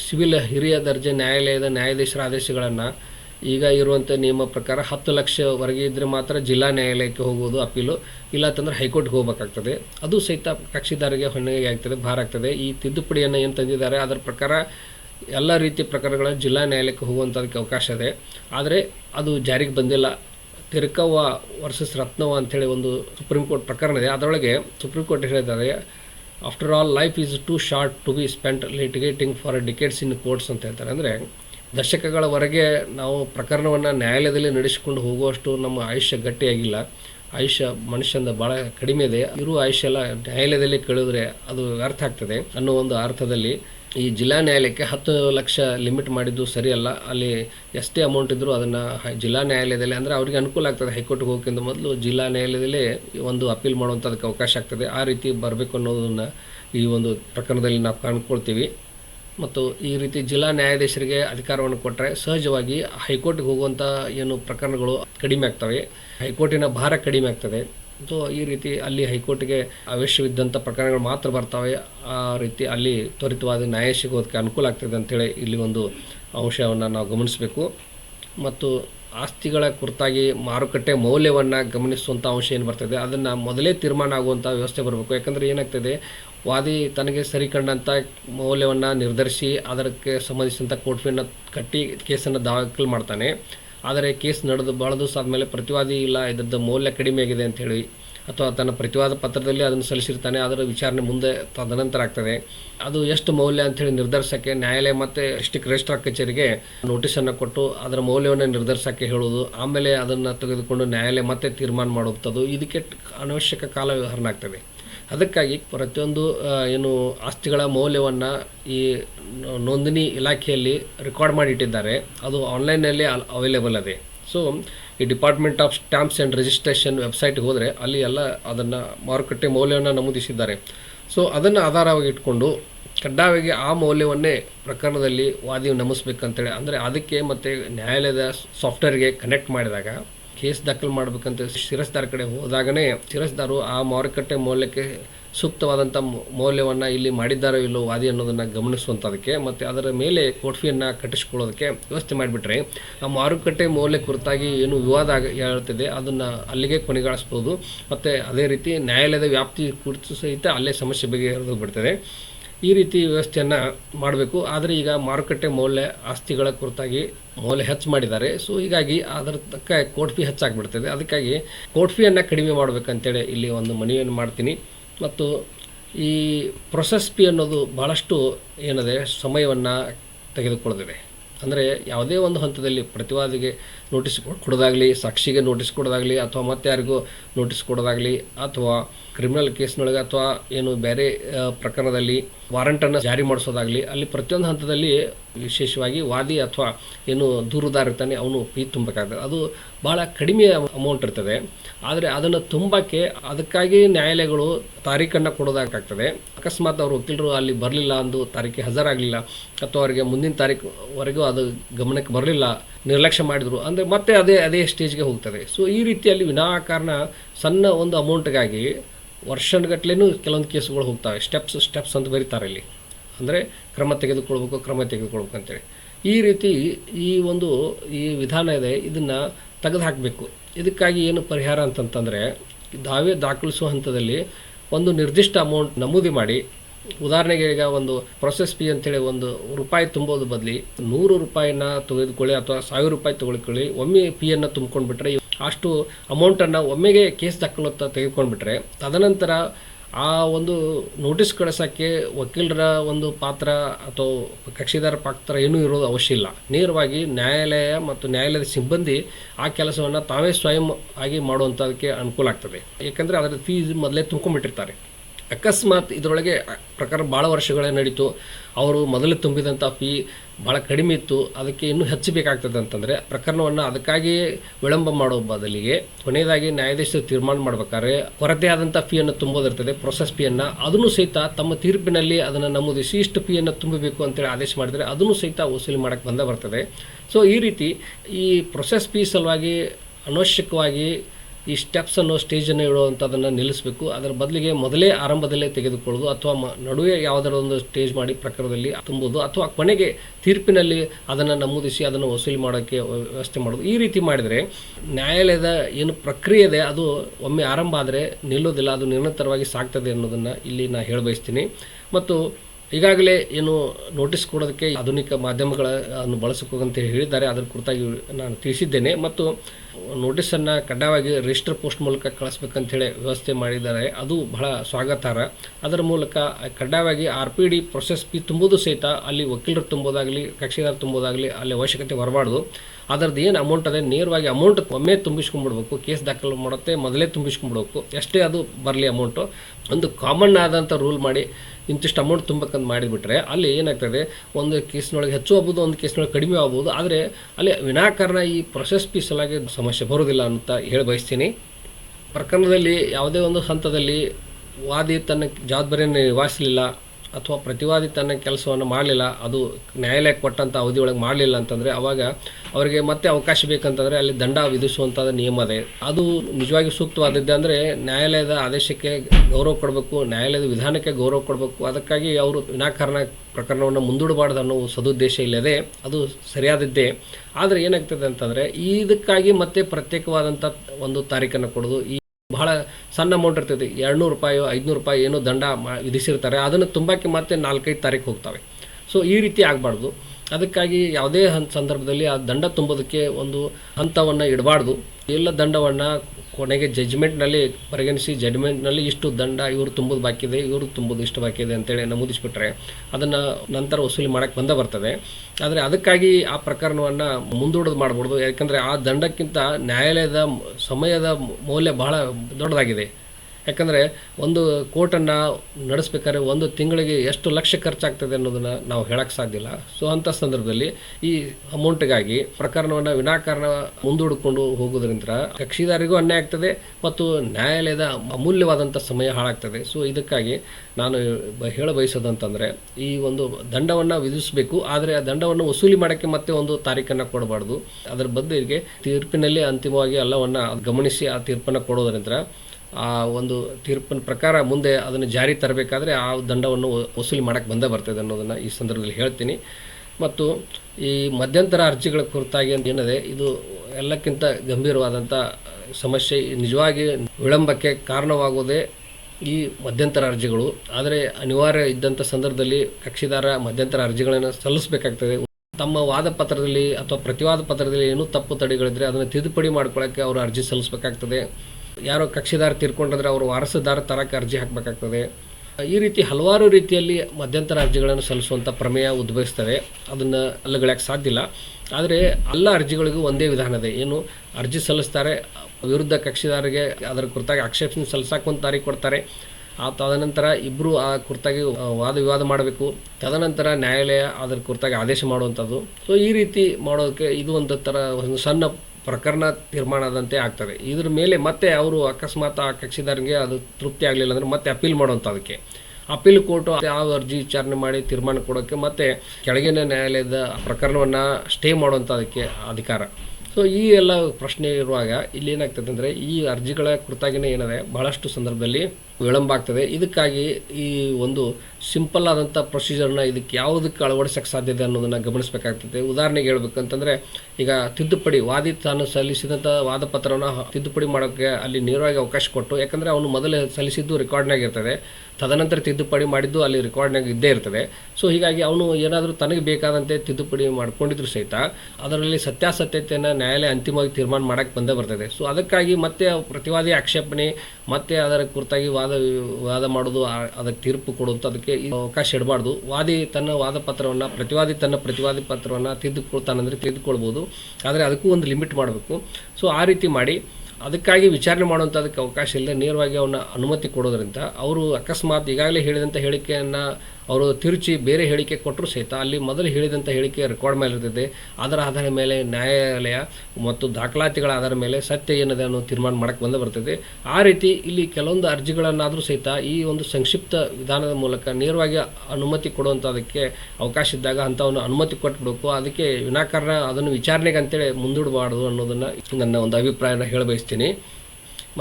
A: ಸಿವಿಲ್ ಹಿರಿಯ ದರ್ಜೆ ನ್ಯಾಯಾಲಯದ ನ್ಯಾಯಾಧೀಶರ ಆದೇಶಗಳನ್ನು ಈಗ ಇರುವಂಥ ನಿಯಮ ಪ್ರಕಾರ ಹತ್ತು ಲಕ್ಷವರೆಗೆ ಇದ್ದರೆ ಮಾತ್ರ ಜಿಲ್ಲಾ ನ್ಯಾಯಾಲಯಕ್ಕೆ ಹೋಗುವುದು ಅಪೀಲು. ಇಲ್ಲ ಅಂತಂದರೆ ಹೈಕೋರ್ಟ್ಗೆ ಹೋಗಬೇಕಾಗ್ತದೆ. ಅದು ಸಹಿತ ಕಕ್ಷಿದಾರರಿಗೆ ಹೊಣೆಗೆ ಆಗ್ತದೆ, ಭಾರ ಆಗ್ತದೆ. ಈ ತಿದ್ದುಪಡಿಯನ್ನು ಏನು ತಂದಿದ್ದಾರೆ, ಅದರ ಪ್ರಕಾರ ಎಲ್ಲ ರೀತಿಯ ಪ್ರಕರಣಗಳ ಜಿಲ್ಲಾ ನ್ಯಾಯಾಲಯಕ್ಕೆ ಹೋಗುವಂಥದಕ್ಕೆ ಅವಕಾಶ ಇದೆ. ಆದರೆ ಅದು ಜಾರಿಗೆ ಬಂದಿಲ್ಲ. ತಿರುಕವ್ವ ವರ್ಸಸ್ ರತ್ನವ ಅಂಥೇಳಿ ಒಂದು ಸುಪ್ರೀಂ ಕೋರ್ಟ್ ಪ್ರಕರಣ ಇದೆ. ಅದರೊಳಗೆ ಸುಪ್ರೀಂ ಕೋರ್ಟ್ ಹೇಳಿದ್ದಾರೆ after all life is too short to be spent litigating for decades in courts ಅಂತ ಹೇಳ್ತಾರೆ. ಅಂದರೆ ದಶಕಗಳವರೆಗೆ ನಾವು ಪ್ರಕರಣವನ್ನು ನ್ಯಾಯಾಲಯದಲ್ಲಿ ನಡೆಸಿಕೊಂಡು ಹೋಗುವಷ್ಟು ನಮ್ಮ ಆಯುಷ್ಯ ಗಟ್ಟಿಯಾಗಿಲ್ಲ. ಆಯುಷ್ಯ ಮನುಷ್ಯಂದ ಭಾಳ ಕಡಿಮೆ ಇದೆ. ಇರುವ ಆಯುಷ್ಯ ಎಲ್ಲ ನ್ಯಾಯಾಲಯದಲ್ಲಿ ಕಳೆದ್ರೆ ಅದು ವ್ಯರ್ಥ ಆಗ್ತದೆ ಅನ್ನೋ ಒಂದು ಅರ್ಥದಲ್ಲಿ ಈ ಜಿಲ್ಲಾ ನ್ಯಾಯಾಲಯಕ್ಕೆ ಹತ್ತು ಲಕ್ಷ ಲಿಮಿಟ್ ಮಾಡಿದ್ದು ಸರಿಯಲ್ಲ. ಅಲ್ಲಿ ಎಷ್ಟೇ ಅಮೌಂಟ್ ಇದ್ದರೂ ಅದನ್ನು ಜಿಲ್ಲಾ ನ್ಯಾಯಾಲಯದಲ್ಲಿ ಅಂದರೆ ಅವರಿಗೆ ಅನುಕೂಲ ಆಗ್ತದೆ ಹೈಕೋರ್ಟ್ಗೆ ಹೋಗೋಕ್ಕಿಂತ ಮೊದಲು ಜಿಲ್ಲಾ ನ್ಯಾಯಾಲಯದಲ್ಲಿ ಒಂದು ಅಪೀಲ್ ಮಾಡುವಂಥದಕ್ಕೆ ಅವಕಾಶ ಆಗ್ತದೆ. ಆ ರೀತಿ ಬರಬೇಕು ಅನ್ನೋದನ್ನು ಈ ಒಂದು ಪ್ರಕರಣದಲ್ಲಿ ನಾವು ಕಾಣ್ಕೊಳ್ತೀವಿ. ಮತ್ತು ಈ ರೀತಿ ಜಿಲ್ಲಾ ನ್ಯಾಯಾಧೀಶರಿಗೆ ಅಧಿಕಾರವನ್ನು ಕೊಟ್ಟರೆ ಸಹಜವಾಗಿ ಹೈಕೋರ್ಟ್ಗೆ ಹೋಗುವಂಥ ಏನು ಪ್ರಕರಣಗಳು ಕಡಿಮೆ ಆಗ್ತವೆ. ಹೈಕೋರ್ಟಿನ ಭಾರ ಕಡಿಮೆ ಆಗ್ತದೆ. ಸೊ ಈ ರೀತಿ ಅಲ್ಲಿ ಹೈಕೋರ್ಟ್ಗೆ ಅವಶ್ಯವಿದ್ದಂಥ ಪ್ರಕರಣಗಳು ಮಾತ್ರ ಬರ್ತವೆ. ಆ ರೀತಿ ಅಲ್ಲಿ ತ್ವರಿತವಾದ ನ್ಯಾಯ ಸಿಗೋದಕ್ಕೆ ಅನುಕೂಲ ಆಗ್ತದೆ ಅಂತೇಳಿ ಇಲ್ಲಿ ಒಂದು ಅಂಶವನ್ನು ನಾವು ಗಮನಿಸಬೇಕು. ಮತ್ತು ಆಸ್ತಿಗಳ ಕುರಿತಾಗಿ ಮಾರುಕಟ್ಟೆ ಮೌಲ್ಯವನ್ನು ಗಮನಿಸುವಂಥ ಅಂಶ ಏನು ಬರ್ತದೆ, ಅದನ್ನು ಮೊದಲೇ ತೀರ್ಮಾನ ಆಗುವಂಥ ವ್ಯವಸ್ಥೆ ಬರಬೇಕು. ಯಾಕಂದರೆ ಏನಾಗ್ತದೆ, ವಾದಿ ತನಗೆ ಸರಿ ಕಂಡಂಥ ಮೌಲ್ಯವನ್ನು ನಿರ್ಧರಿಸಿ ಅದಕ್ಕೆ ಸಂಬಂಧಿಸಿದಂಥ ಕೋರ್ಟ್ ಫೀನ ಕಟ್ಟಿ ಕೇಸನ್ನು ದಾಖಲು ಮಾಡ್ತಾನೆ. ಆದರೆ ಕೇಸ್ ನಡೆದು ಭಾಳ ದಿವಸ ಆದಮೇಲೆ ಪ್ರತಿವಾದಿ ಇಲ್ಲ, ಇದರದ್ದು ಮೌಲ್ಯ ಕಡಿಮೆ ಆಗಿದೆ ಅಂತ ಹೇಳಿ, ಅಥವಾ ತನ್ನ ಪ್ರತಿವಾದ ಪತ್ರದಲ್ಲಿ ಅದನ್ನು ಸಲ್ಲಿಸಿರ್ತಾನೆ, ಅದರ ವಿಚಾರಣೆ ಮುಂದೆ ತದನಂತರ ಆಗ್ತದೆ. ಅದು ಎಷ್ಟು ಮೌಲ್ಯ ಅಂತೇಳಿ ನಿರ್ಧರಿಸೋಕ್ಕೆ ನ್ಯಾಯಾಲಯ ಮತ್ತು ಡಿಸ್ಟಿಕ್ ರಿಜಿಸ್ಟ್ರಾರ್ ಕಚೇರಿಗೆ ನೋಟಿಸನ್ನು ಕೊಟ್ಟು ಅದರ ಮೌಲ್ಯವನ್ನು ನಿರ್ಧರಿಸೋಕ್ಕೆ ಹೇಳೋದು ಆಮೇಲೆ ಅದನ್ನು ತೆಗೆದುಕೊಂಡು ನ್ಯಾಯಾಲಯ ಮತ್ತೆ ತೀರ್ಮಾನ ಮಾಡುವಂಥದ್ದು, ಇದಕ್ಕೆ ಅನವಶ್ಯಕ ಕಾಲ ವ್ಯವಹಾರ ಆಗ್ತದೆ. ಅದಕ್ಕಾಗಿ ಪ್ರತಿಯೊಂದು ಏನು ಆಸ್ತಿಗಳ ಮೌಲ್ಯವನ್ನು ಈ ನೋಂದಣಿ ಇಲಾಖೆಯಲ್ಲಿ ರೆಕಾರ್ಡ್ ಮಾಡಿ ಇಟ್ಟಿದ್ದಾರೆ ಅದು ಆನ್ಲೈನಲ್ಲಿ ಅವೈಲೇಬಲ್ ಇದೆ ಸೊ ಈ department of stamps and registration ವೆಬ್ಸೈಟ್ಗೆ ಹೋದರೆ ಅಲ್ಲಿ ಎಲ್ಲ ಅದನ್ನು ಮಾರುಕಟ್ಟೆ ಮೌಲ್ಯವನ್ನು ನಮೂದಿಸಿದ್ದಾರೆ. ಸೊ ಅದನ್ನು ಆಧಾರವಾಗಿ ಇಟ್ಕೊಂಡು ಕಡ್ಡಾಯವಾಗಿ ಆ ಮೌಲ್ಯವನ್ನೇ ಪ್ರಕರಣದಲ್ಲಿ ವಾದಿ ನಮಿಸ್ಬೇಕಂತೇಳಿ, ಅಂದರೆ ಅದಕ್ಕೆ ಮತ್ತು ನ್ಯಾಯಾಲಯದ ಸಾಫ್ಟ್ವೇರ್ಗೆ ಕನೆಕ್ಟ್ ಮಾಡಿದಾಗ ಕೇಸ್ ದಾಖಲು ಮಾಡಬೇಕಂತ ಶಿರಸ್ದಾರ ಕಡೆ ಹೋದಾಗನೇ ಶಿರಸ್ದಾರು ಆ ಮಾರುಕಟ್ಟೆ ಮೌಲ್ಯಕ್ಕೆ ಸೂಕ್ತವಾದಂಥ ಮೌಲ್ಯವನ್ನು ಇಲ್ಲಿ ಮಾಡಿದ್ದಾರೋ ಇಲ್ಲೋ ವಾದಿ ಅನ್ನೋದನ್ನು ಗಮನಿಸುವಂಥದಕ್ಕೆ ಮತ್ತು ಅದರ ಮೇಲೆ ಕೋರ್ಟ್ ಫೀಯನ್ನು ಕಟ್ಟಿಸ್ಕೊಳ್ಳೋದಕ್ಕೆ ವ್ಯವಸ್ಥೆ ಮಾಡಿಬಿಟ್ರೆ ಆ ಮಾರುಕಟ್ಟೆ ಮೌಲ್ಯ ಕುರಿತಾಗಿ ಏನು ವಿವಾದ ಹೇಳ್ತಿದೆ ಅದನ್ನು ಅಲ್ಲಿಗೆ ಕೊನೆಗಾಣಿಸ್ಬೋದು ಮತ್ತು ಅದೇ ರೀತಿ ನ್ಯಾಯಾಲಯದ ವ್ಯಾಪ್ತಿ ಕುರಿತು ಸಹಿತ ಅಲ್ಲೇ ಸಮಸ್ಯೆ ಬಗೆಹರಿದು ಬಿಡ್ತದೆ. ಈ ರೀತಿ ವ್ಯವಸ್ಥೆಯನ್ನು ಮಾಡಬೇಕು. ಆದರೆ ಈಗ ಮಾರುಕಟ್ಟೆ ಮೌಲ್ಯ ಆಸ್ತಿಗಳ ಕುರಿತಾಗಿ ಮೌಲ್ಯ ಹೆಚ್ಚು ಮಾಡಿದ್ದಾರೆ. ಸೊ ಹೀಗಾಗಿ ಅದರ ತಕ್ಕ ಕೋರ್ಟ್ ಫಿ ಹೆಚ್ಚಾಗ್ಬಿಡ್ತದೆ. ಅದಕ್ಕಾಗಿ ಕೋರ್ಟ್ ಫಿಯನ್ನು ಕಡಿಮೆ ಮಾಡಬೇಕಂತೇಳಿ ಇಲ್ಲಿ ಒಂದು ಮನವಿಯನ್ನು ಮಾಡ್ತೀನಿ. ಮತ್ತು ಈ ಪ್ರೊಸೆಸ್ ಫೀ ಅನ್ನೋದು ಭಾಳಷ್ಟು ಏನಿದೆ, ಸಮಯವನ್ನು ತೆಗೆದುಕೊಳ್ಳುತ್ತದೆ. ಅಂದರೆ ಯಾವುದೇ ಒಂದು ಹಂತದಲ್ಲಿ ಪ್ರತಿವಾದಿಗೆ ನೋಟಿಸ್ ಕೊಡೋದಾಗಲಿ, ಸಾಕ್ಷಿಗೆ ನೋಟಿಸ್ ಕೊಡೋದಾಗಲಿ, ಅಥವಾ ಮತ್ತೆ ಯಾರಿಗೂ ನೋಟಿಸ್ ಕೊಡೋದಾಗಲಿ, ಅಥವಾ ಕ್ರಿಮಿನಲ್ ಕೇಸ್ನೊಳಗೆ ಅಥವಾ ಏನು ಬೇರೆ ಪ್ರಕರಣದಲ್ಲಿ ವಾರಂಟನ್ನು ಜಾರಿ ಮಾಡಿಸೋದಾಗಲಿ, ಅಲ್ಲಿ ಪ್ರತಿಯೊಂದು ಹಂತದಲ್ಲಿ ವಿಶೇಷವಾಗಿ ವಾದಿ ಅಥವಾ ಏನು ದೂರುದಾರ ಇರ್ತಾನೆ ಅವನು ಫೀ ತುಂಬಬೇಕಾಗ್ತದೆ. ಅದು ಭಾಳ ಕಡಿಮೆ ಅಮೌಂಟ್ ಇರ್ತದೆ. ಆದರೆ ಅದನ್ನು ತುಂಬಕ್ಕೆ ಅದಕ್ಕಾಗಿ ನ್ಯಾಯಾಲಯಗಳು ತಾರೀಖನ್ನು ಕೊಡೋದಾಗ್ತದೆ. ಅಕಸ್ಮಾತ್ ಅವರು ವಕೀಲರು ಅಲ್ಲಿ ಬರಲಿಲ್ಲ ಅಂದು ತಾರೀಖಿಗೆ ಹಾಜರಾಗಲಿಲ್ಲ ಅಥವಾ ಅವರಿಗೆ ಮುಂದಿನ ತಾರೀಖುವರೆಗೂ ಅದು ಗಮನಕ್ಕೆ ಬರಲಿಲ್ಲ, ನಿರ್ಲಕ್ಷ್ಯ ಮಾಡಿದರು ಅಂದರೆ ಮತ್ತೆ ಅದೇ ಅದೇ ಸ್ಟೇಜ್ಗೆ ಹೋಗ್ತದೆ. ಸೊ ಈ ರೀತಿಯಲ್ಲಿ ವಿನಾಕಾರಣ ಸಣ್ಣ ಒಂದು ಅಮೌಂಟ್ಗಾಗಿ ವರ್ಷಗಟ್ಲೆನೂ ಕೆಲವೊಂದು ಕೇಸುಗಳು ಹೋಗ್ತವೆ. ಸ್ಟೆಪ್ಸ್ ಸ್ಟೆಪ್ಸ್ ಅಂತ ಬರೀತಾರೆ ಇಲ್ಲಿ. ಅಂದರೆ ಕ್ರಮ ತೆಗೆದುಕೊಳ್ಬೇಕು ಕ್ರಮ ತೆಗೆದುಕೊಳ್ಬೇಕು ಅಂತೇಳಿ. ಈ ರೀತಿ ಈ ಒಂದು ಈ ವಿಧಾನ ಇದೆ, ಇದನ್ನು ತೆಗೆದು ಹಾಕಬೇಕು ಇದಕ್ಕಾಗಿ ಏನು ಪರಿಹಾರ ಅಂತಂತಂದರೆ, ದಾವೆ ದಾಖಲಿಸುವ ಹಂತದಲ್ಲಿ ಒಂದು ನಿರ್ದಿಷ್ಟ ಅಮೌಂಟ್ ನಮೂದಿ ಮಾಡಿ, ಉದಾಹರಣೆಗೆ ಈಗ ಒಂದು ಪ್ರೊಸೆಸ್ ಫೀ ಅಂತೇಳಿ ಒಂದು ರೂಪಾಯಿ ತುಂಬೋದು ಬದಲಿ, ನೂರು ರೂಪಾಯಿನ ತೆಗೆದುಕೊಳ್ಳಿ ಅಥವಾ ಸಾವಿರ ರೂಪಾಯಿ ತೆಗೆದುಕೊಳ್ಳಿ, ಒಮ್ಮೆ ಫೀಯನ್ನು ತುಂಬ್ಕೊಂಡು ಬಿಟ್ರೆ ಅಷ್ಟು ಅಮೌಂಟನ್ನು ಒಮ್ಮೆಗೆ ಕೇಸ್ ದಾಖಲತ್ತ ತೆಗೆದುಕೊಂಡ್ಬಿಟ್ರೆ, ತದನಂತರ ಆ ಒಂದು ನೋಟಿಸ್ ಕಳಿಸೋಕ್ಕೆ ವಕೀಲರ ಒಂದು ಪಾತ್ರ ಅಥವಾ ಕಕ್ಷಿದಾರ ಪಾತ್ರ ಏನೂ ಇರೋದು ಅವಶ್ಯ ಇಲ್ಲ. ನೇರವಾಗಿ ನ್ಯಾಯಾಲಯ ಮತ್ತು ನ್ಯಾಯಾಲಯದ ಸಿಬ್ಬಂದಿ ಆ ಕೆಲಸವನ್ನು ತಾವೇ ಸ್ವಯಂ ಆಗಿ ಮಾಡುವಂಥದಕ್ಕೆ ಅನುಕೂಲ ಆಗ್ತದೆ. ಏಕೆಂದರೆ ಅದರ ಫೀಸ್ ಮೊದಲೇ ತುಂಬ್ಕೊಂಡ್ಬಿಟ್ಟಿರ್ತಾರೆ. ಅಕಸ್ಮಾತ್ ಇದರೊಳಗೆ ಪ್ರಕಾರ ಭಾಳ ವರ್ಷಗಳೇ ನಡೀತು. ಅವರು ಮೊದಲು ತುಂಬಿದಂಥ ಫೀ ಭಾಳ ಕಡಿಮೆ ಇತ್ತು. ಅದಕ್ಕೆ ಇನ್ನೂ ಹೆಚ್ಚಬೇಕಾಗ್ತದೆ ಅಂತಂದರೆ ಪ್ರಕರಣವನ್ನು ಅದಕ್ಕಾಗಿಯೇ ವಿಳಂಬ ಮಾಡೋ ಬದಲಿಗೆ ಕೊನೆಯದಾಗಿ ನ್ಯಾಯಾಧೀಶರು ತೀರ್ಮಾನ ಮಾಡಬೇಕಾದ್ರೆ ಕೊರತೆ ಆದಂಥ ಫೀಯನ್ನು ತುಂಬೋದಿರ್ತದೆ ಪ್ರೊಸೆಸ್ ಫೀಯನ್ನು ಅದನ್ನು ಸಹಿತ ತಮ್ಮ ತೀರ್ಪಿನಲ್ಲಿ ಅದನ್ನು ನಮೂದಿಸಿ ಇಷ್ಟು ಫೀಯನ್ನು ತುಂಬಬೇಕು ಅಂತೇಳಿ ಆದೇಶ ಮಾಡಿದರೆ ಅದನ್ನು ಸಹಿತ ವಸೂಲಿ ಮಾಡೋಕ್ಕೆ ಬಂದೇ ಬರ್ತದೆ. ಸೊ ಈ ರೀತಿ ಈ ಪ್ರೊಸೆಸ್ ಫೀ ಸಲುವಾಗಿ ಅನವಶ್ಯಕವಾಗಿ ಈ ಸ್ಟೆಪ್ಸ್ ಅನ್ನೋ ಸ್ಟೇಜನ್ನು ಇಡುವಂಥದ್ದನ್ನು ನಿಲ್ಲಿಸಬೇಕು. ಅದರ ಬದಲಿಗೆ ಮೊದಲೇ ಆರಂಭದಲ್ಲೇ ತೆಗೆದುಕೊಳ್ಳೋದು ಅಥವಾ ನಡುವೆ ಯಾವುದರ ಒಂದು ಸ್ಟೇಜ್ ಮಾಡಿ ಪ್ರಕರಣದಲ್ಲಿ ತುಂಬೋದು ಅಥವಾ ಕೊನೆಗೆ ತೀರ್ಪಿನಲ್ಲಿ ಅದನ್ನು ನಮೂದಿಸಿ ಅದನ್ನು ವಸೂಲಿ ಮಾಡೋಕ್ಕೆ ವ್ಯವಸ್ಥೆ ಮಾಡೋದು. ಈ ರೀತಿ ಮಾಡಿದರೆ ನ್ಯಾಯಾಲಯದ ಏನು ಪ್ರಕ್ರಿಯೆ ಇದೆ, ಅದು ಒಮ್ಮೆ ಆರಂಭ ಆದರೆ ನಿಲ್ಲೋದಿಲ್ಲ ಅದು ನಿರಂತರವಾಗಿ ಸಾಗ್ತದೆ ಅನ್ನೋದನ್ನು ಇಲ್ಲಿ ನಾನು ಹೇಳಬಯಸ್ತೀನಿ. ಮತ್ತು ಈಗಾಗಲೇ ಏನು ನೋಟಿಸ್ ಕೊಡೋದಕ್ಕೆ ಆಧುನಿಕ ಮಾಧ್ಯಮಗಳನ್ನು ಬಳಸಬೇಕಂತ ಹೇಳಿದ್ದಾರೆ. ಅದರ ಕುರಿತಾಗಿ ನಾನು ತಿಳಿಸಿದ್ದೇನೆ. ಮತ್ತು ನೋಟಿಸನ್ನು ಕಡ್ಡಾಯವಾಗಿ ರಿಜಿಸ್ಟರ್ ಪೋಸ್ಟ್ ಮೂಲಕ ಕಳಿಸ್ಬೇಕಂತ ಹೇಳಿ ವ್ಯವಸ್ಥೆ ಮಾಡಿದ್ದಾರೆ. ಅದು ಬಹಳ ಸ್ವಾಗತಾರ್ಹ. ಅದರ ಮೂಲಕ ಕಡ್ಡಾಯವಾಗಿ R P D process P ತುಂಬೋದು ಸಹಿತ ಅಲ್ಲಿ ವಕೀಲರು ತುಂಬೋದಾಗಲಿ, ಕಕ್ಷಿದಾರ ತುಂಬೋದಾಗಲಿ ಅಲ್ಲಿ ಅವಶ್ಯಕತೆ ಬರಬಾರ್ದು ಅದರದ್ದು ಏನು ಅಮೌಂಟ್ ಅದೇ ನೇರವಾಗಿ ಅಮೌಂಟ್ ಒಮ್ಮೆ ತುಂಬಿಸ್ಕೊಂಡ್ಬಿಡ್ಬೇಕು ಕೇಸ್ ದಾಖಲು ಮಾಡುತ್ತೆ, ಮೊದಲೇ ತುಂಬಿಸ್ಕೊಂಡ್ಬಿಡ್ಬೇಕು ಎಷ್ಟೇ ಅದು ಬರಲಿ ಅಮೌಂಟು ಒಂದು ಕಾಮನ್ ಆದಂಥ ರೂಲ್ ಮಾಡಿ ಇಂತಿಷ್ಟು ಅಮೌಂಟ್ ತುಂಬಕ್ಕಂತ ಮಾಡಿಬಿಟ್ರೆ ಅಲ್ಲಿ ಏನಾಗ್ತದೆ, ಒಂದು ಕೇಸ್ನೊಳಗೆ ಹೆಚ್ಚು ಆಗ್ಬೋದು, ಒಂದು ಕೇಸ್ನೊಳಗೆ ಕಡಿಮೆ ಆಗ್ಬೋದು, ಆದರೆ ಅಲ್ಲಿ ವಿನಾಕಾರಣ ಈ ಪ್ರೊಸೆಸ್ ಪೀಸಲಾಗಿ ಸಮಸ್ಯೆ ಬರೋದಿಲ್ಲ ಅಂತ ಹೇಳಿ ಬಯಸ್ತೀನಿ. ಪ್ರಕರಣದಲ್ಲಿ ಯಾವುದೇ ಒಂದು ಹಂತದಲ್ಲಿ ವಾದಿ ತನ್ನ ಜವಾಬ್ದಾರಿಯನ್ನು ನಿಭಾಯಿಸಲಿಲ್ಲ ಅಥವಾ ಪ್ರತಿವಾದಿ ತನ್ನ ಕೆಲಸವನ್ನು ಮಾಡಲಿಲ್ಲ, ಅದು ನ್ಯಾಯಾಲಯಕ್ಕೆ ಕೊಟ್ಟಂಥ ಅವಧಿಯೊಳಗೆ ಮಾಡಲಿಲ್ಲ ಅಂತಂದರೆ ಅವಾಗ ಅವರಿಗೆ ಮತ್ತೆ ಅವಕಾಶ ಬೇಕಂತಂದರೆ ಅಲ್ಲಿ ದಂಡ ವಿಧಿಸುವಂಥದ್ದು ನಿಯಮ ಇದೆ ಅದು ನಿಜವಾಗಿ ಸೂಕ್ತವಾದದ್ದೇ ಅಂದರೆ ನ್ಯಾಯಾಲಯದ ಆದೇಶಕ್ಕೆ ಗೌರವ ಕೊಡಬೇಕು, ನ್ಯಾಯಾಲಯದ ವಿಧಾನಕ್ಕೆ ಗೌರವ ಕೊಡಬೇಕು. ಅದಕ್ಕಾಗಿ ಅವರು ವಿನಾಕಾರಣ ಪ್ರಕರಣವನ್ನು ಮುಂದೂಡಬಾರ್ದು ಅನ್ನೋ ಸದುದ್ದೇಶ ಇಲ್ಲದೆ ಅದು ಸರಿಯಾದದ್ದೇ. ಆದರೆ ಏನಾಗ್ತದೆ ಅಂತಂದರೆ ಇದಕ್ಕಾಗಿ ಮತ್ತೆ ಪ್ರತ್ಯೇಕವಾದಂಥ ಒಂದು ತಾರೀಖನ್ನು ಕೊಡೋದು, ಈ ಬಹಳ ಸಣ್ಣ ಅಮೌಂಟ್ ಇರ್ತೈತಿ. ಎರಡುನೂರು ರೂಪಾಯಿ, ಐದುನೂರು ರೂಪಾಯಿ ಏನೋ ದಂಡ ಮಾ ವಿಧಿಸಿರ್ತಾರೆ. ಅದನ್ನು ತುಂಬಕ್ಕೆ ಮತ್ತೆ ನಾಲ್ಕೈದು ತಾರೀಕು ಹೋಗ್ತವೆ. ಸೊ ಈ ರೀತಿ ಆಗಬಾರ್ದು. ಅದಕ್ಕಾಗಿ ಯಾವುದೇ ಸಂದರ್ಭದಲ್ಲಿ ಆ ದಂಡ ತುಂಬೋದಕ್ಕೆ ಒಂದು ಹಂತವನ್ನು ಇಡಬಾರ್ದು. ಎಲ್ಲ ದಂಡವನ್ನು ಕೊನೆಗೆ ಜಜ್ಮೆಂಟ್ನಲ್ಲಿ ಪರಿಗಣಿಸಿ ಜಡ್ಮೆಂಟ್ನಲ್ಲಿ ಇಷ್ಟು ದಂಡ ಇವರು ತುಂಬೋದು ಬಾಕಿ ಇದೆ, ಇವರು ತುಂಬೋದು ಇಷ್ಟು ಬಾಕಿ ಇದೆ ಅಂತೇಳಿ ನಮೂದಿಸಿಬಿಟ್ರೆ ಅದನ್ನು ನಂತರ ವಸೂಲಿ ಮಾಡೋಕ್ಕೆ ಬಂದೇ ಬರ್ತದೆ. ಆದರೆ ಅದಕ್ಕಾಗಿ ಆ ಪ್ರಕರಣವನ್ನು ಮುಂದೂಡೋದು ಮಾಡ್ಬೋದು. ಯಾಕಂದರೆ ಆ ದಂಡಕ್ಕಿಂತ ನ್ಯಾಯಾಲಯದ ಸಮಯದ ಮೌಲ್ಯ ಬಹಳ ದೊಡ್ಡದಾಗಿದೆ. ಯಾಕಂದರೆ ಒಂದು ಕೋರ್ಟನ್ನು ನಡೆಸ್ಬೇಕಾದ್ರೆ ಒಂದು ತಿಂಗಳಿಗೆ ಎಷ್ಟು ಲಕ್ಷ ಖರ್ಚಾಗ್ತದೆ ಅನ್ನೋದನ್ನು ನಾವು ಹೇಳಕ್ಕೆ ಸಾಧ್ಯ ಇಲ್ಲ. ಸೊ ಅಂಥ ಸಂದರ್ಭದಲ್ಲಿ ಈ ಅಮೌಂಟ್ಗಾಗಿ ಪ್ರಕರಣವನ್ನು ವಿನಾಕಾರಣ ಮುಂದೂಡಿಕೊಂಡು ಹೋಗೋದ್ರಿಂದ ಕಕ್ಷಿದಾರಿಗೂ ಅನ್ಯಾಯ ಆಗ್ತದೆ ಮತ್ತು ನ್ಯಾಯಾಲಯದ ಅಮೂಲ್ಯವಾದಂಥ ಸಮಯ ಹಾಳಾಗ್ತದೆ. ಸೊ ಇದಕ್ಕಾಗಿ ನಾನು ಹೇಳ ಬಯಸೋದಂತಂದರೆ ಈ ಒಂದು ದಂಡವನ್ನು ವಿಧಿಸಬೇಕು, ಆದರೆ ಆ ದಂಡವನ್ನು ವಸೂಲಿ ಮಾಡೋಕ್ಕೆ ಮತ್ತೆ ಒಂದು ತಾರೀಕನ್ನು ಕೊಡಬಾರ್ದು. ಅದರ ಬದಲಿಗೆ ತೀರ್ಪಿನಲ್ಲಿ ಅಂತಿಮವಾಗಿ ಎಲ್ಲವನ್ನು ಗಮನಿಸಿ ಆ ತೀರ್ಪನ್ನು ಕೊಡೋದ್ರಿಂದ ಆ ಒಂದು ತೀರ್ಪಿನ ಪ್ರಕಾರ ಮುಂದೆ ಅದನ್ನು ಜಾರಿ ತರಬೇಕಾದ್ರೆ ಆ ದಂಡವನ್ನು ವಸೂಲಿ ಮಾಡೋಕ್ಕೆ ಬಂದೇ ಬರ್ತದೆ ಅನ್ನೋದನ್ನು ಈ ಸಂದರ್ಭದಲ್ಲಿ ಹೇಳ್ತೀನಿ. ಮತ್ತು ಈ ಮಧ್ಯಂತರ ಅರ್ಜಿಗಳ ಕುರಿತಾಗಿ ಅಂತ ಏನಿದೆ, ಇದು ಎಲ್ಲಕ್ಕಿಂತ ಗಂಭೀರವಾದಂಥ ಸಮಸ್ಯೆ. ನಿಜವಾಗಿ ವಿಳಂಬಕ್ಕೆ ಕಾರಣವಾಗುವುದೇ ಈ ಮಧ್ಯಂತರ ಅರ್ಜಿಗಳು. ಆದರೆ ಅನಿವಾರ್ಯ ಇದ್ದಂಥ ಸಂದರ್ಭದಲ್ಲಿ ಕಕ್ಷಿದಾರ ಮಧ್ಯಂತರ ಅರ್ಜಿಗಳನ್ನು ಸಲ್ಲಿಸಬೇಕಾಗ್ತದೆ. ತಮ್ಮ ವಾದ ಪತ್ರದಲ್ಲಿ ಅಥವಾ ಪ್ರತಿವಾದ ಪತ್ರದಲ್ಲಿ ಏನೂ ತಪ್ಪು ತಡೆಗಳಿದ್ರೆ ಅದನ್ನು ತಿದ್ದುಪಡಿ ಮಾಡ್ಕೊಳ್ಳೋಕ್ಕೆ ಅವರು ಅರ್ಜಿ ಸಲ್ಲಿಸಬೇಕಾಗ್ತದೆ. ಯಾರೋ ಕಕ್ಷಿದಾರ ತೀರ್ಕೊಂಡ್ರೆ ಅವರು ವಾರಸುದಾರ ತರಕ್ಕೆ ಅರ್ಜಿ ಹಾಕಬೇಕಾಗ್ತದೆ. ಈ ರೀತಿ ಹಲವಾರು ರೀತಿಯಲ್ಲಿ ಮಧ್ಯಂತರ ಅರ್ಜಿಗಳನ್ನು ಸಲ್ಲಿಸುವಂಥ ಪ್ರಮೇಯ ಉದ್ಭವಿಸ್ತವೆ ಅದನ್ನು ಅಲ್ಲಗಳಕ್ಕೆ ಇಲ್ಲ. ಆದರೆ ಎಲ್ಲ ಅರ್ಜಿಗಳಿಗೂ ಒಂದೇ ವಿಧಾನ ಇದೆ. ಏನು ಅರ್ಜಿ ಸಲ್ಲಿಸ್ತಾರೆ, ವಿರುದ್ಧ ಕಕ್ಷಿದಾರರಿಗೆ ಅದರ ಕುರಿತಾಗಿ ಆಕ್ಷೇಪಣೆ ಸಲ್ಲಿಸಕ್ಕೆ ಒಂದು ತಾರೀಕು ಕೊಡ್ತಾರೆ. ಆ ತದನಂತರ ಇಬ್ಬರು ಆ ಕುರಿತಾಗಿ ವಾದ ವಿವಾದ ಮಾಡಬೇಕು. ತದನಂತರ ನ್ಯಾಯಾಲಯ ಅದರ ಕುರಿತಾಗಿ ಆದೇಶ ಮಾಡುವಂಥದ್ದು. ಸೊ ಈ ರೀತಿ ಮಾಡೋದಕ್ಕೆ ಇದು ಒಂದು ಥರ ಒಂದು ಸಣ್ಣ ಪ್ರಕರಣ ತೀರ್ಮಾನದಂತೆ ಆಗ್ತದೆ. ಇದ್ರ ಮೇಲೆ ಮತ್ತೆ ಅವರು ಅಕಸ್ಮಾತ್ ಆ ಕಕ್ಷಿದಾರರಿಗೆ ಅದು ತೃಪ್ತಿ ಆಗಲಿಲ್ಲ ಅಂದರೆ ಮತ್ತೆ ಅಪೀಲ್ ಮಾಡುವಂಥ ಅದಕ್ಕೆ. ಅಪೀಲ್ ಕೋರ್ಟು ಯಾವ ಅರ್ಜಿ ವಿಚಾರಣೆ ಮಾಡಿ ತೀರ್ಮಾನ ಕೊಡೋಕ್ಕೆ ಮತ್ತೆ ಕೆಳಗಿನ ನ್ಯಾಯಾಲಯದ ಪ್ರಕರಣವನ್ನು ಸ್ಟೇ ಮಾಡುವಂಥ ಅದಕ್ಕೆ ಅಧಿಕಾರ. ಸೊ ಈ ಎಲ್ಲ ಪ್ರಶ್ನೆ ಇರುವಾಗ ಇಲ್ಲಿ ಏನಾಗ್ತದೆ ಅಂದರೆ ಈ ಅರ್ಜಿಗಳ ಕುರಿತಾಗಿನೇ ಏನಿದೆ, ಬಹಳಷ್ಟು ಸಂದರ್ಭದಲ್ಲಿ ವಿಳಂಬ ಆಗ್ತದೆ ಇದಕ್ಕಾಗಿ ಈ ಒಂದು ಸಿಂಪಲ್ ಆದಂಥ ಪ್ರೊಸೀಜರ್ನ ಇದಕ್ಕೆ ಯಾವುದಕ್ಕೆ ಅಳವಡಿಸೋಕ್ಕೆ ಸಾಧ್ಯತೆ ಅನ್ನೋದನ್ನು ಗಮನಿಸಬೇಕಾಗ್ತದೆ. ಉದಾಹರಣೆಗೆ ಹೇಳ್ಬೇಕಂತಂದರೆ, ಈಗ ತಿದ್ದುಪಡಿ, ವಾದಿ ತಾನು ಸಲ್ಲಿಸಿದಂಥ ವಾದ ಪತ್ರವನ್ನು ತಿದ್ದುಪಡಿ ಮಾಡೋಕ್ಕೆ ಅಲ್ಲಿ ನೇರವಾಗಿ ಅವಕಾಶ ಕೊಟ್ಟು, ಯಾಕಂದರೆ ಅವನು ಮೊದಲೇ ಸಲ್ಲಿಸಿದ್ದು ರೆಕಾರ್ಡ್ನಾಗಿರ್ತದೆ ತದನಂತರ ತಿದ್ದುಪಡಿ ಮಾಡಿದ್ದು ಅಲ್ಲಿ ರೆಕಾರ್ಡ್ನಾಗ ಇದ್ದೇ ಇರ್ತದೆ. ಸೊ ಹೀಗಾಗಿ ಅವನು ಏನಾದರೂ ತನಗೆ ಬೇಕಾದಂತೆ ತಿದ್ದುಪಡಿ ಮಾಡ್ಕೊಂಡಿದ್ರು ಸಹಿತ, ಅದರಲ್ಲಿ ಸತ್ಯಾಸತ್ಯತೆಯನ್ನು ನ್ಯಾಯಾಲಯ ಅಂತಿಮವಾಗಿ ತೀರ್ಮಾನ ಮಾಡೋಕ್ಕೆ ಬಂದೇ ಬರ್ತದೆ. ಸೊ ಅದಕ್ಕಾಗಿ ಮತ್ತೆ ಪ್ರತಿವಾದಿ ಆಕ್ಷೇಪಣೆ, ಮತ್ತೆ ಅದರ ಕುರಿತಾಗಿ ವಾದ ವಾದ ಮಾಡೋದು ಅದಕ್ಕೆ ತೀರ್ಪು ಕೊಡುವಂಥ ಅದಕ್ಕೆ ಅವಕಾಶ ಇಡಬಾರ್ದು. ವಾದಿ ತನ್ನ ವಾದ ಪತ್ರವನ್ನು ಪ್ರತಿವಾದಿ ತನ್ನ ಪ್ರತಿವಾದಿ ಪತ್ರವನ್ನು ತಿದ್ದುಕೊಳ್ತಾನಂದರೆ ತಿದ್ದುಕೊಳ್ಬೋದು ಆದರೆ ಅದಕ್ಕೂ ಒಂದು ಲಿಮಿಟ್ ಮಾಡಬೇಕು. ಸೊ, ಆ ರೀತಿ ಮಾಡಿ, ಅದಕ್ಕಾಗಿ ವಿಚಾರಣೆ ಮಾಡುವಂಥದಕ್ಕೆ ಅವಕಾಶ ಇಲ್ಲದೆ ನೇರವಾಗಿ ಅವನ್ನ ಅನುಮತಿ ಕೊಡೋದ್ರಿಂದ, ಅವರು ಅಕಸ್ಮಾತ್ ಈಗಾಗಲೇ ಹೇಳಿದಂಥ ಹೇಳಿಕೆಯನ್ನು ಅವರು ತಿರುಚಿ ಬೇರೆ ಹೇಳಿಕೆ ಕೊಟ್ಟರು ಸಹಿತ. ಅಲ್ಲಿ ಮೊದಲು ಹೇಳಿದಂಥ ಹೇಳಿಕೆ ರೆಕಾರ್ಡ್ ಮೇಲೆ ಇರ್ತದೆ. ಅದರ ಆಧಾರದ ಮೇಲೆ ನ್ಯಾಯಾಲಯ ಮತ್ತು ದಾಖಲಾತಿಗಳ ಆಧಾರದ ಮೇಲೆ ಸತ್ಯ ಏನಿದೆ ಅನ್ನೋ ತೀರ್ಮಾನ ಮಾಡಕ್ಕೆ ಬಂದೇ ಬರ್ತದೆ. ಆ ರೀತಿ ಇಲ್ಲಿ ಕೆಲವೊಂದು ಅರ್ಜಿಗಳನ್ನಾದರೂ ಸಹಿತ ಈ ಒಂದು ಸಂಕ್ಷಿಪ್ತ ವಿಧಾನದ ಮೂಲಕ ನೇರವಾಗಿ ಅನುಮತಿ ಕೊಡುವಂಥದಕ್ಕೆ ಅವಕಾಶ ಇದ್ದಾಗ ಅಂಥವನ್ನು ಅನುಮತಿ ಕೊಟ್ಬಿಡಬೇಕು. ಅದಕ್ಕೆ ವಿನಾಕಾರಣ ಅದನ್ನು ವಿಚಾರಣೆಗೆ ಅಂತೇಳಿ ಮುಂದೂಡಬಾರ್ದು ಅನ್ನೋದನ್ನು ನನ್ನ ಒಂದು ಅಭಿಪ್ರಾಯನ ಹೇಳಬಯಸ್ತೀನಿ.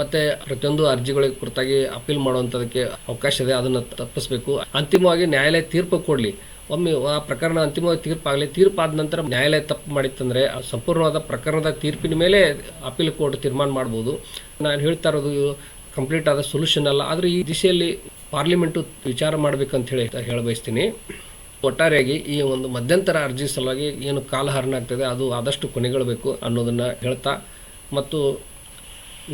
A: ಮತ್ತು ಪ್ರತಿಯೊಂದು ಅರ್ಜಿಗಳಿಗೆ ಕುರಿತಾಗಿ ಅಪೀಲ್ ಮಾಡುವಂಥದಕ್ಕೆ ಅವಕಾಶ ಇದೆ, ಅದನ್ನು ತಪ್ಪಿಸಬೇಕು. ಅಂತಿಮವಾಗಿ ನ್ಯಾಯಾಲಯ ತೀರ್ಪು ಕೊಡಲಿ. ಒಮ್ಮೆ ಆ ಪ್ರಕರಣ ಅಂತಿಮವಾಗಿ ತೀರ್ಪಾಗಲಿ. ತೀರ್ಪಾದ ನಂತರ ನ್ಯಾಯಾಲಯ ತಪ್ಪು ಮಾಡಿತ್ತಂದರೆ ಸಂಪೂರ್ಣವಾದ ಪ್ರಕರಣದ ತೀರ್ಪಿನ ಮೇಲೆ ಅಪೀಲ್ ಕೋರ್ಟ್ ತೀರ್ಮಾನ ಮಾಡ್ಬೋದು. ನಾನು ಹೇಳ್ತಾ ಇರೋದು ಕಂಪ್ಲೀಟ್ ಆದ ಸೊಲ್ಯೂಷನ್ ಅಲ್ಲ. ಆದರೆ ಈ ದಿಶೆಯಲ್ಲಿ ಪಾರ್ಲಿಮೆಂಟು ವಿಚಾರ ಮಾಡಬೇಕಂತ ಹೇಳಿ ಹೇಳ ಬಯಸ್ತೀನಿ. ಒಟ್ಟಾರೆಯಾಗಿ ಈ ಒಂದು ಮಧ್ಯಂತರ ಅರ್ಜಿ ಸಲುವಾಗಿ ಏನು ಕಾಲಹರಣ ಆಗ್ತದೆ, ಅದು ಆದಷ್ಟು ಕೊನೆಗೊಳ್ಳಬೇಕು ಅನ್ನೋದನ್ನು ಹೇಳ್ತಾ ಮತ್ತು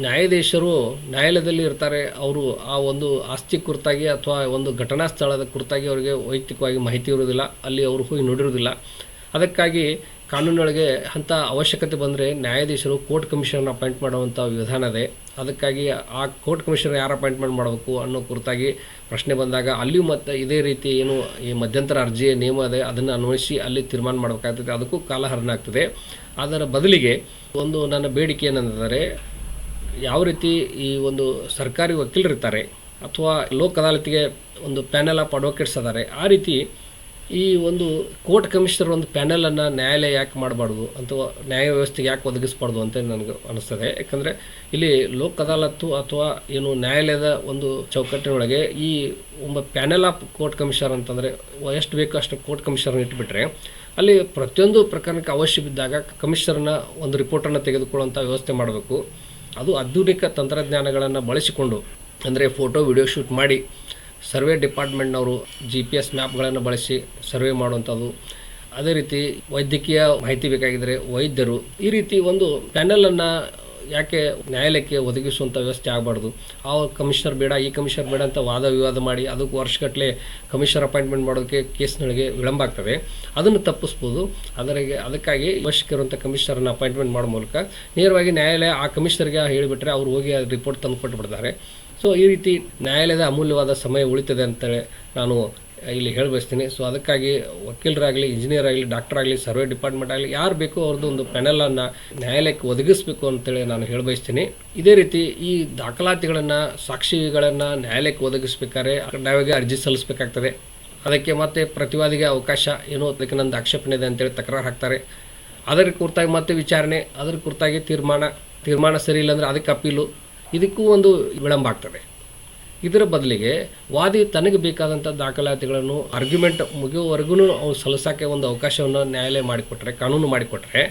A: ನ್ಯಾಯಾಧೀಶರು ನ್ಯಾಯಾಲಯದಲ್ಲಿ ಇರ್ತಾರೆ, ಅವರು ಆ ಒಂದು ಆಸ್ತಿ ಕುರಿತಾಗಿ ಅಥವಾ ಒಂದು ಘಟನಾ ಸ್ಥಳದ ಕುರಿತಾಗಿ ಅವರಿಗೆ ವೈಯಕ್ತಿಕವಾಗಿ ಮಾಹಿತಿ ಇರುವುದಿಲ್ಲ, ಅಲ್ಲಿ ಅವರು ಹೋಗಿ ನೋಡಿರೋದಿಲ್ಲ ಅದಕ್ಕಾಗಿ ಕಾನೂನೊಳಗೆ ಅಂಥ ಅವಶ್ಯಕತೆ ಬಂದರೆ ನ್ಯಾಯಾಧೀಶರು ಕೋರ್ಟ್ ಕಮಿಷನ್ ಅಪಾಯಿಂಟ್ ಮಾಡುವಂಥ ವಿಧಾನ ಇದೆ ಅದಕ್ಕಾಗಿ ಆ ಕೋರ್ಟ್ ಕಮಿಷನರ್ ಯಾರು ಅಪಾಯಿಂಟ್ಮೆಂಟ್ ಮಾಡಬೇಕು ಅನ್ನೋ ಕುರಿತಾಗಿ ಪ್ರಶ್ನೆ ಬಂದಾಗ ಅಲ್ಲಿಯೂ ಮತ್ತು ಇದೇ ರೀತಿ ಏನು ಈ ಮಧ್ಯಂತರ ಅರ್ಜಿಯ ನಿಯಮ ಇದೆ ಅದನ್ನು ಅನ್ವಯಿಸಿ ಅಲ್ಲಿ ತೀರ್ಮಾನ ಮಾಡಬೇಕಾಗ್ತದೆ. ಅದಕ್ಕೂ ಕಾಲಹರಣ ಆಗ್ತದೆ. ಅದರ ಬದಲಿಗೆ ಒಂದು ನನ್ನ ಬೇಡಿಕೆ ಏನಂದರೆ ಯಾವ ರೀತಿ ಈ ಒಂದು ಸರ್ಕಾರಿ ವಕೀಲರಿರ್ತಾರೆ ಅಥವಾ ಲೋಕ್ ಅದಾಲತ್ಗೆ ಒಂದು ಪ್ಯಾನೆಲ್ ಆಫ್ ಅಡ್ವೊಕೇಟ್ಸ್ ಅದಾರೆ, ಆ ರೀತಿ ಈ ಒಂದು ಕೋರ್ಟ್ ಕಮಿಷನರ್ ಒಂದು ಪ್ಯಾನೆಲನ್ನು ನ್ಯಾಯಾಲಯ ಯಾಕೆ ಮಾಡಬಾರ್ದು ಅಥವಾ ನ್ಯಾಯ ವ್ಯವಸ್ಥೆಗೆ ಯಾಕೆ ಒದಗಿಸ್ಬಾರ್ದು ಅಂತ ನನಗೆ ಅನಿಸ್ತದೆ. ಯಾಕಂದರೆ ಇಲ್ಲಿ ಲೋಕ್ ಅದಾಲತ್ತು ಅಥವಾ ಏನು ನ್ಯಾಯಾಲಯದ ಒಂದು ಚೌಕಟ್ಟಿನೊಳಗೆ ಈ ಒಬ್ಬ ಪ್ಯಾನೆಲ್ ಆಫ್ ಕೋರ್ಟ್ ಕಮಿಷನರ್ ಅಂತಂದರೆ ಎಷ್ಟು ಬೇಕೋ ಅಷ್ಟು ಕೋರ್ಟ್ ಕಮಿಷನರ್ ಇಟ್ಬಿಟ್ರೆ ಅಲ್ಲಿ ಪ್ರತಿಯೊಂದು ಪ್ರಕರಣಕ್ಕೆ ಅವಶ್ಯ ಬಿದ್ದಾಗ ಕಮಿಷನರ್ನ ಒಂದು ರಿಪೋರ್ಟನ್ನು ತೆಗೆದುಕೊಳ್ಳುವಂಥ ವ್ಯವಸ್ಥೆ ಮಾಡಬೇಕು. ಅದು ಆಧುನಿಕ ತಂತ್ರಜ್ಞಾನಗಳನ್ನು ಬಳಸಿಕೊಂಡು, ಅಂದರೆ ಫೋಟೋ, ವಿಡಿಯೋ ಶೂಟ್ ಮಾಡಿ ಸರ್ವೆ ಡಿಪಾರ್ಟ್ಮೆಂಟ್ನವರು ಜಿ ಪಿ ಎಸ್ ಮ್ಯಾಪ್ಗಳನ್ನು ಬಳಸಿ ಸರ್ವೆ ಮಾಡುವಂಥದ್ದು. ಅದೇ ರೀತಿ ವೈದ್ಯಕೀಯ ಮಾಹಿತಿ ಬೇಕಾಗಿದ್ದರೆ ವೈದ್ಯರು ಈ ರೀತಿ ಒಂದು ಪ್ಯಾನೆಲನ್ನು ಯಾಕೆ ನ್ಯಾಯಾಲಯಕ್ಕೆ ಒದಗಿಸುವಂಥ ವ್ಯವಸ್ಥೆ ಆಗಬಾರ್ದು? ಆ ಕಮಿಷನರ್ ಬೇಡ, ಈ ಕಮಿಷನರ್ ಬೇಡ ಅಂತ ವಾದ ವಿವಾದ ಮಾಡಿ ಅದಕ್ಕೆ ವರ್ಷಗಟ್ಟಲೆ ಕಮಿಷನರ್ ಅಪಾಯಿಂಟ್ಮೆಂಟ್ ಮಾಡೋದಕ್ಕೆ ಕೇಸ್ನೊಳಗೆ ವಿಳಂಬ ಆಗ್ತದೆ ಅದನ್ನು ತಪ್ಪಿಸ್ಬೋದು. ಅದರಿಗೆ, ಅದಕ್ಕಾಗಿ ಅವಶ್ಯಕ ಇರುವಂಥ ಕಮಿಷನರ್ನ ಅಪಾಯಿಂಟ್ಮೆಂಟ್ ಮಾಡೋ ಮೂಲಕ ನೇರವಾಗಿ ನ್ಯಾಯಾಲಯ ಆ ಕಮಿಷನರ್ಗೆ ಹೇಳಿಬಿಟ್ರೆ ಅವ್ರು ಹೋಗಿ ಆ ರಿಪೋರ್ಟ್ ತಂದು ಕೊಟ್ಟುಬಿಡ್ತಾರೆ ಸೊ, ಈ ರೀತಿ ನ್ಯಾಯಾಲಯದ ಅಮೂಲ್ಯವಾದ ಸಮಯ ಉಳಿತದೆ ಅಂತೇಳಿ ನಾನು ಇಲ್ಲಿ ಹೇಳಬಯಸ್ತೀನಿ. ಸೊ ಅದಕ್ಕಾಗಿ ವಕೀಲರಾಗಲಿ ಇಂಜಿನಿಯರ್ ಆಗಲಿ ಡಾಕ್ಟರ್ ಆಗಲಿ ಸರ್ವೆ ಡಿಪಾರ್ಟ್ಮೆಂಟ್ ಆಗಲಿ, ಯಾರು ಬೇಕೋ ಅವ್ರದ್ದು ಒಂದು ಪ್ಯಾನೆಲನ್ನು ನ್ಯಾಯಾಲಯಕ್ಕೆ ಒದಗಿಸಬೇಕು ಅಂತೇಳಿ ನಾನು ಹೇಳಬಯಸ್ತೀನಿ. ಇದೇ ರೀತಿ ಈ ದಾಖಲಾತಿಗಳನ್ನು, ಸಾಕ್ಷಿಗಳನ್ನು ನ್ಯಾಯಾಲಯಕ್ಕೆ ಒದಗಿಸ್ಬೇಕಾದ್ರೆ ಕಡ್ಡಾಯವಾಗಿ ಅರ್ಜಿ ಸಲ್ಲಿಸಬೇಕಾಗ್ತದೆ. ಅದಕ್ಕೆ ಮತ್ತೆ ಪ್ರತಿವಾದಿಗೆ ಅವಕಾಶ ಏನೋ ಅದಕ್ಕೆ ನಂದು ಆಕ್ಷೇಪಣೆ ಇದೆ ಅಂತೇಳಿ ತಕರಾರು ಹಾಕ್ತಾರೆ. ಅದರ ಕುರಿತಾಗಿ ಮತ್ತೆ ವಿಚಾರಣೆ, ಅದರ ಕುರಿತಾಗಿ ತೀರ್ಮಾನ. ತೀರ್ಮಾನ ಸರಿ ಇಲ್ಲ ಅಂದರೆ ಅದಕ್ಕೆ ಅಪೀಲು. ಇದಕ್ಕೂ ಒಂದು ವಿಳಂಬ ಆಗ್ತದೆ. ಇದರ ಬದಲಿಗೆ ವಾದಿ ತನಗೆ ಬೇಕಾದಂಥ ದಾಖಲಾತಿಗಳನ್ನು ಆರ್ಗ್ಯುಮೆಂಟ್ ಮುಗಿಯುವವರೆಗೂ ಅವ್ನು ಸಲ್ಲಿಸೋಕ್ಕೆ ಒಂದು ಅವಕಾಶವನ್ನು ನ್ಯಾಯಾಲಯ ಮಾಡಿಕೊಟ್ರೆ, ಕಾನೂನು ಮಾಡಿಕೊಟ್ರೆ,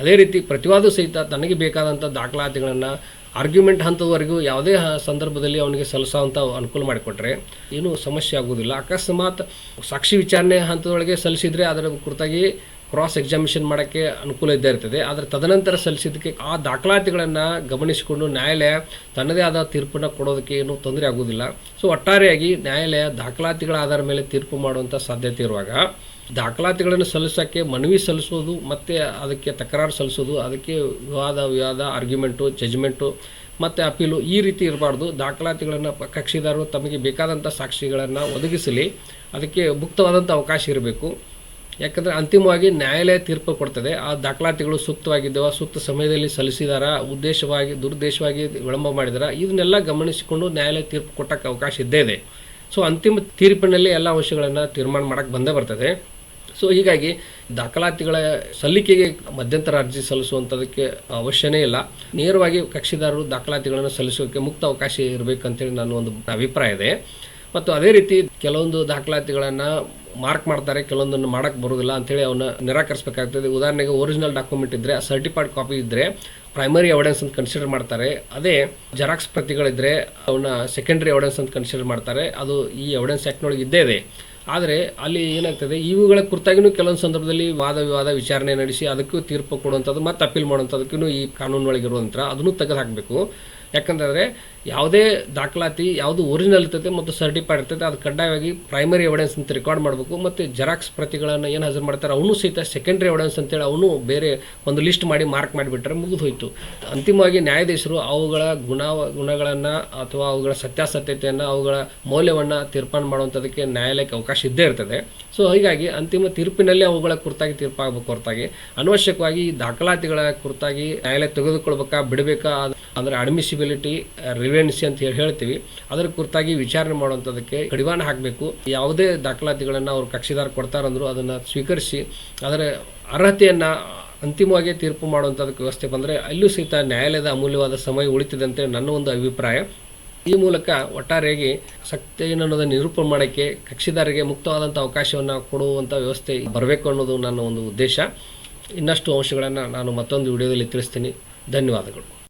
A: ಅದೇ ರೀತಿ ಪ್ರತಿವಾದ ಸಹಿತ ತನಗೆ ಬೇಕಾದಂಥ ದಾಖಲಾತಿಗಳನ್ನು ಆರ್ಗ್ಯುಮೆಂಟ್ ಹಂತದವರೆಗೂ ಯಾವುದೇ ಸಂದರ್ಭದಲ್ಲಿ ಅವನಿಗೆ ಸಲ್ಲಿಸೋವಂಥ ಅನುಕೂಲ ಮಾಡಿಕೊಟ್ರೆ ಏನೂ ಸಮಸ್ಯೆ ಆಗೋದಿಲ್ಲ ಅಕಸ್ಮಾತ್ ಸಾಕ್ಷಿ ವಿಚಾರಣೆ ಹಂತದೊಳಗೆ ಸಲ್ಲಿಸಿದರೆ ಅದರ ಕುರಿತಾಗಿ ಕ್ರಾಸ್ ಎಕ್ಸಾಮಿಷನ್ ಮಾಡೋಕ್ಕೆ ಅನುಕೂಲ ಇದ್ದೇ ಇರ್ತದೆ. ಆದರೆ ತದನಂತರ ಸಲ್ಲಿಸಿದ್ದಕ್ಕೆ ಆ ದಾಖಲಾತಿಗಳನ್ನು ಗಮನಿಸಿಕೊಂಡು ನ್ಯಾಯಾಲಯ ತನ್ನದೇ ಆದ ತೀರ್ಪನ್ನು ಕೊಡೋದಕ್ಕೆ ಏನೂ ತೊಂದರೆ ಆಗೋದಿಲ್ಲ ಸೊ ಒಟ್ಟಾರೆಯಾಗಿ ನ್ಯಾಯಾಲಯ ದಾಖಲಾತಿಗಳ ಆಧಾರ ಮೇಲೆ ತೀರ್ಪು ಮಾಡುವಂಥ ಸಾಧ್ಯತೆ ಇರುವಾಗ ದಾಖಲಾತಿಗಳನ್ನು ಸಲ್ಲಿಸೋಕ್ಕೆ ಮನವಿ ಸಲ್ಲಿಸೋದು ಮತ್ತು ಅದಕ್ಕೆ ತಕರಾರು ಸಲ್ಲಿಸೋದು, ಅದಕ್ಕೆ ವಿವಾದ ವಿವಾದ ಆರ್ಗ್ಯುಮೆಂಟು ಜಜ್ಮೆಂಟು ಮತ್ತು ಅಪೀಲು ಈ ರೀತಿ ಇರಬಾರ್ದು. ದಾಖಲಾತಿಗಳನ್ನು ಕಕ್ಷಿದಾರರು ತಮಗೆ ಬೇಕಾದಂಥ ಸಾಕ್ಷಿಗಳನ್ನು ಒದಗಿಸಲಿ. ಅದಕ್ಕೆ ಮುಕ್ತವಾದಂಥ ಅವಕಾಶ ಇರಬೇಕು. ಯಾಕಂದರೆ ಅಂತಿಮವಾಗಿ ನ್ಯಾಯಾಲಯ ತೀರ್ಪು ಕೊಡ್ತದೆ. ಆ ದಾಖಲಾತಿಗಳು ಸೂಕ್ತವಾಗಿದ್ದವ, ಸೂಕ್ತ ಸಮಯದಲ್ಲಿ ಸಲ್ಲಿಸಿದಾರ, ಉದ್ದೇಶವಾಗಿ, ದುರುದ್ದೇಶವಾಗಿ ವಿಳಂಬ ಮಾಡಿದಾರ, ಇದನ್ನೆಲ್ಲ ಗಮನಿಸಿಕೊಂಡು ನ್ಯಾಯಾಲಯ ತೀರ್ಪು ಕೊಟ್ಟಕ್ಕೆ ಅವಕಾಶ ಇದ್ದೇ ಇದೆ. ಸೊ ಅಂತಿಮ ತೀರ್ಪಿನಲ್ಲಿ ಎಲ್ಲ ಅಂಶಗಳನ್ನು ತೀರ್ಮಾನ ಮಾಡಕ್ಕೆ ಬಂದೇ ಬರ್ತದೆ. ಸೊ ಹೀಗಾಗಿ ದಾಖಲಾತಿಗಳ ಸಲ್ಲಿಕೆಗೆ ಮಧ್ಯಂತರ ಅರ್ಜಿ ಸಲ್ಲಿಸುವಂಥದಕ್ಕೆ ಅವಶ್ಯನೇ ಇಲ್ಲ. ನೇರವಾಗಿ ಕಕ್ಷಿದಾರರು ದಾಖಲಾತಿಗಳನ್ನು ಸಲ್ಲಿಸೋಕೆ ಮುಕ್ತ ಅವಕಾಶ ಇರಬೇಕಂತೇಳಿ ನನ್ನ ಒಂದು ಅಭಿಪ್ರಾಯ ಇದೆ. ಮತ್ತು ಅದೇ ರೀತಿ ಕೆಲವೊಂದು ದಾಖಲಾತಿಗಳನ್ನು ಮಾರ್ಕ್ ಮಾಡ್ತಾರೆ, ಕೆಲವೊಂದನ್ನು ಮಾಡಕ್ಕೆ ಬರೋದಿಲ್ಲ ಅಂತೇಳಿ ಅವನ್ನ ನಿರಾಕರಿಸಬೇಕಾಗ್ತದೆ. ಉದಾಹರಣೆಗೆ ಒರಿಜಿನಲ್ ಡಾಕ್ಯುಮೆಂಟ್ ಇದ್ದರೆ ಸರ್ಟಿಫೈಡ್ ಕಾಪಿ ಇದ್ದರೆ ಪ್ರೈಮರಿ ಎವಿಡೆನ್ಸ್ ಅಂತ ಕನ್ಸಿಡರ್ ಮಾಡ್ತಾರೆ. ಅದೇ ಜೆರಾಕ್ಸ್ ಪ್ರತಿಗಳಿದ್ರೆ ಅವನ್ನ ಸೆಕೆಂಡರಿ ಎವಿಡೆನ್ಸ್ ಅಂತ ಕನ್ಸಿಡರ್ ಮಾಡ್ತಾರೆ. ಅದು ಈ ಎವಿಡೆನ್ಸ್ ಆ್ಯಕ್ಟ್ನೊಳಗೆ ಇದ್ದೇ ಇದೆ. ಆದರೆ ಅಲ್ಲಿ ಏನಾಗ್ತದೆ, ಇವುಗಳ ಕುರಿತಾಗಿನೂ ಕೆಲವೊಂದು ಸಂದರ್ಭದಲ್ಲಿ ವಾದ ವಿವಾದ ವಿಚಾರಣೆ ನಡೆಸಿ ಅದಕ್ಕೂ ತೀರ್ಪು ಕೊಡುವಂಥದ್ದು ಮತ್ತು ಅಪೀಲ್ ಮಾಡುವಂಥದ್ದಕ್ಕೂ ಈ ಕಾನೂನೊಳಗೆ ಇರುವಂಥ, ಅದನ್ನು ತೆಗೆದು ಹಾಕಬೇಕು ಯಾಕಂತಂದರೆ ಯಾವುದೇ ದಾಖಲಾತಿ, ಯಾವುದು ಒರಿಜಿನಲ್ ಇರ್ತೈತೆ ಮತ್ತು ಸರ್ಟಿಫೈಡ್ ಇರ್ತೈತೆ, ಅದು ಕಡ್ಡಾಯವಾಗಿ ಪ್ರೈಮರಿ ಎವಿಡೆನ್ಸ್ ಅಂತ ರೆಕಾರ್ಡ್ ಮಾಡಬೇಕು. ಮತ್ತು ಜೆರಾಕ್ಸ್ ಪ್ರತಿಗಳನ್ನು ಏನು ಹಾಜರು ಮಾಡ್ತಾರೆ ಅವನು ಸಹಿತ ಸೆಕೆಂಡ್ರಿ ಎವಿಡೆನ್ಸ್ ಅಂತೇಳಿ ಅವನು ಬೇರೆ ಒಂದು ಲಿಸ್ಟ್ ಮಾಡಿ ಮಾರ್ಕ್ ಮಾಡಿಬಿಟ್ರೆ ಮುಗಿದು ಹೋಯಿತು ಅಂತಿಮವಾಗಿ ನ್ಯಾಯಾಧೀಶರು ಅವುಗಳ ಗುಣ ಗುಣಗಳನ್ನು ಅಥವಾ ಅವುಗಳ ಸತ್ಯಾಸತ್ಯತೆಯನ್ನು, ಅವುಗಳ ಮೌಲ್ಯವನ್ನು ತೀರ್ಪಾನ ಮಾಡುವಂಥದಕ್ಕೆ ನ್ಯಾಯಾಲಯಕ್ಕೆ ಅವಕಾಶ ಇದ್ದೇ ಇರ್ತದೆ. ಸೊ ಹೀಗಾಗಿ ಅಂತಿಮ ತೀರ್ಪಿನಲ್ಲಿ ಅವುಗಳ ಕುರಿತಾಗಿ ತೀರ್ಪಾಗಬೇಕು ಹೊರತಾಗಿ. ಅನವಶ್ಯಕವಾಗಿ ದಾಖಲಾತಿಗಳ ಕುರಿತಾಗಿ ನ್ಯಾಯಾಲಯ ತೆಗೆದುಕೊಳ್ಬೇಕಾ, ಬಿಡಬೇಕಾ ಅಂದರೆ ಅಡ್ಮಿಸಿಬಿಲಿಟಿ ರಿವೆನ್ಸಿ ಅಂತ ಹೇಳಿ ಹೇಳ್ತೀವಿ. ಅದರ ಕುರಿತಾಗಿ ವಿಚಾರಣೆ ಮಾಡುವಂಥದ್ದಕ್ಕೆ ಕಡಿವಾಣ ಹಾಕಬೇಕು. ಯಾವುದೇ ದಾಖಲಾತಿಗಳನ್ನು ಅವರು ಕಕ್ಷಿದಾರ ಕೊಡ್ತಾರಂದ್ರು ಅದನ್ನು ಸ್ವೀಕರಿಸಿ ಅದರ ಅರ್ಹತೆಯನ್ನು ಅಂತಿಮವಾಗಿ ತೀರ್ಪು ಮಾಡುವಂಥದ್ದಕ್ಕೆ ವ್ಯವಸ್ಥೆ ಬಂದರೆ ಅಲ್ಲೂ ಸಹಿತ ನ್ಯಾಯಾಲಯದ ಅಮೂಲ್ಯವಾದ ಸಮಯ ಉಳಿತಿದೆ ಅಂತೇಳಿ ನನ್ನ ಒಂದು ಅಭಿಪ್ರಾಯ. ಈ ಮೂಲಕ ಒಟ್ಟಾರೆಯಾಗಿ ಸತ್ಯ ಅನ್ನೋದನ್ನು ನಿರೂಪಣೆ ಮಾಡೋಕ್ಕೆ ಕಕ್ಷಿದಾರರಿಗೆ ಮುಕ್ತವಾದಂಥ ಅವಕಾಶವನ್ನು ಕೊಡುವಂಥ ವ್ಯವಸ್ಥೆ ಬರಬೇಕು ಅನ್ನೋದು ನನ್ನ ಒಂದು ಉದ್ದೇಶ. ಇನ್ನಷ್ಟು ಅಂಶಗಳನ್ನು ನಾನು ಮತ್ತೊಂದು ವಿಡಿಯೋದಲ್ಲಿ ತಿಳಿಸ್ತೀನಿ. ಧನ್ಯವಾದಗಳು.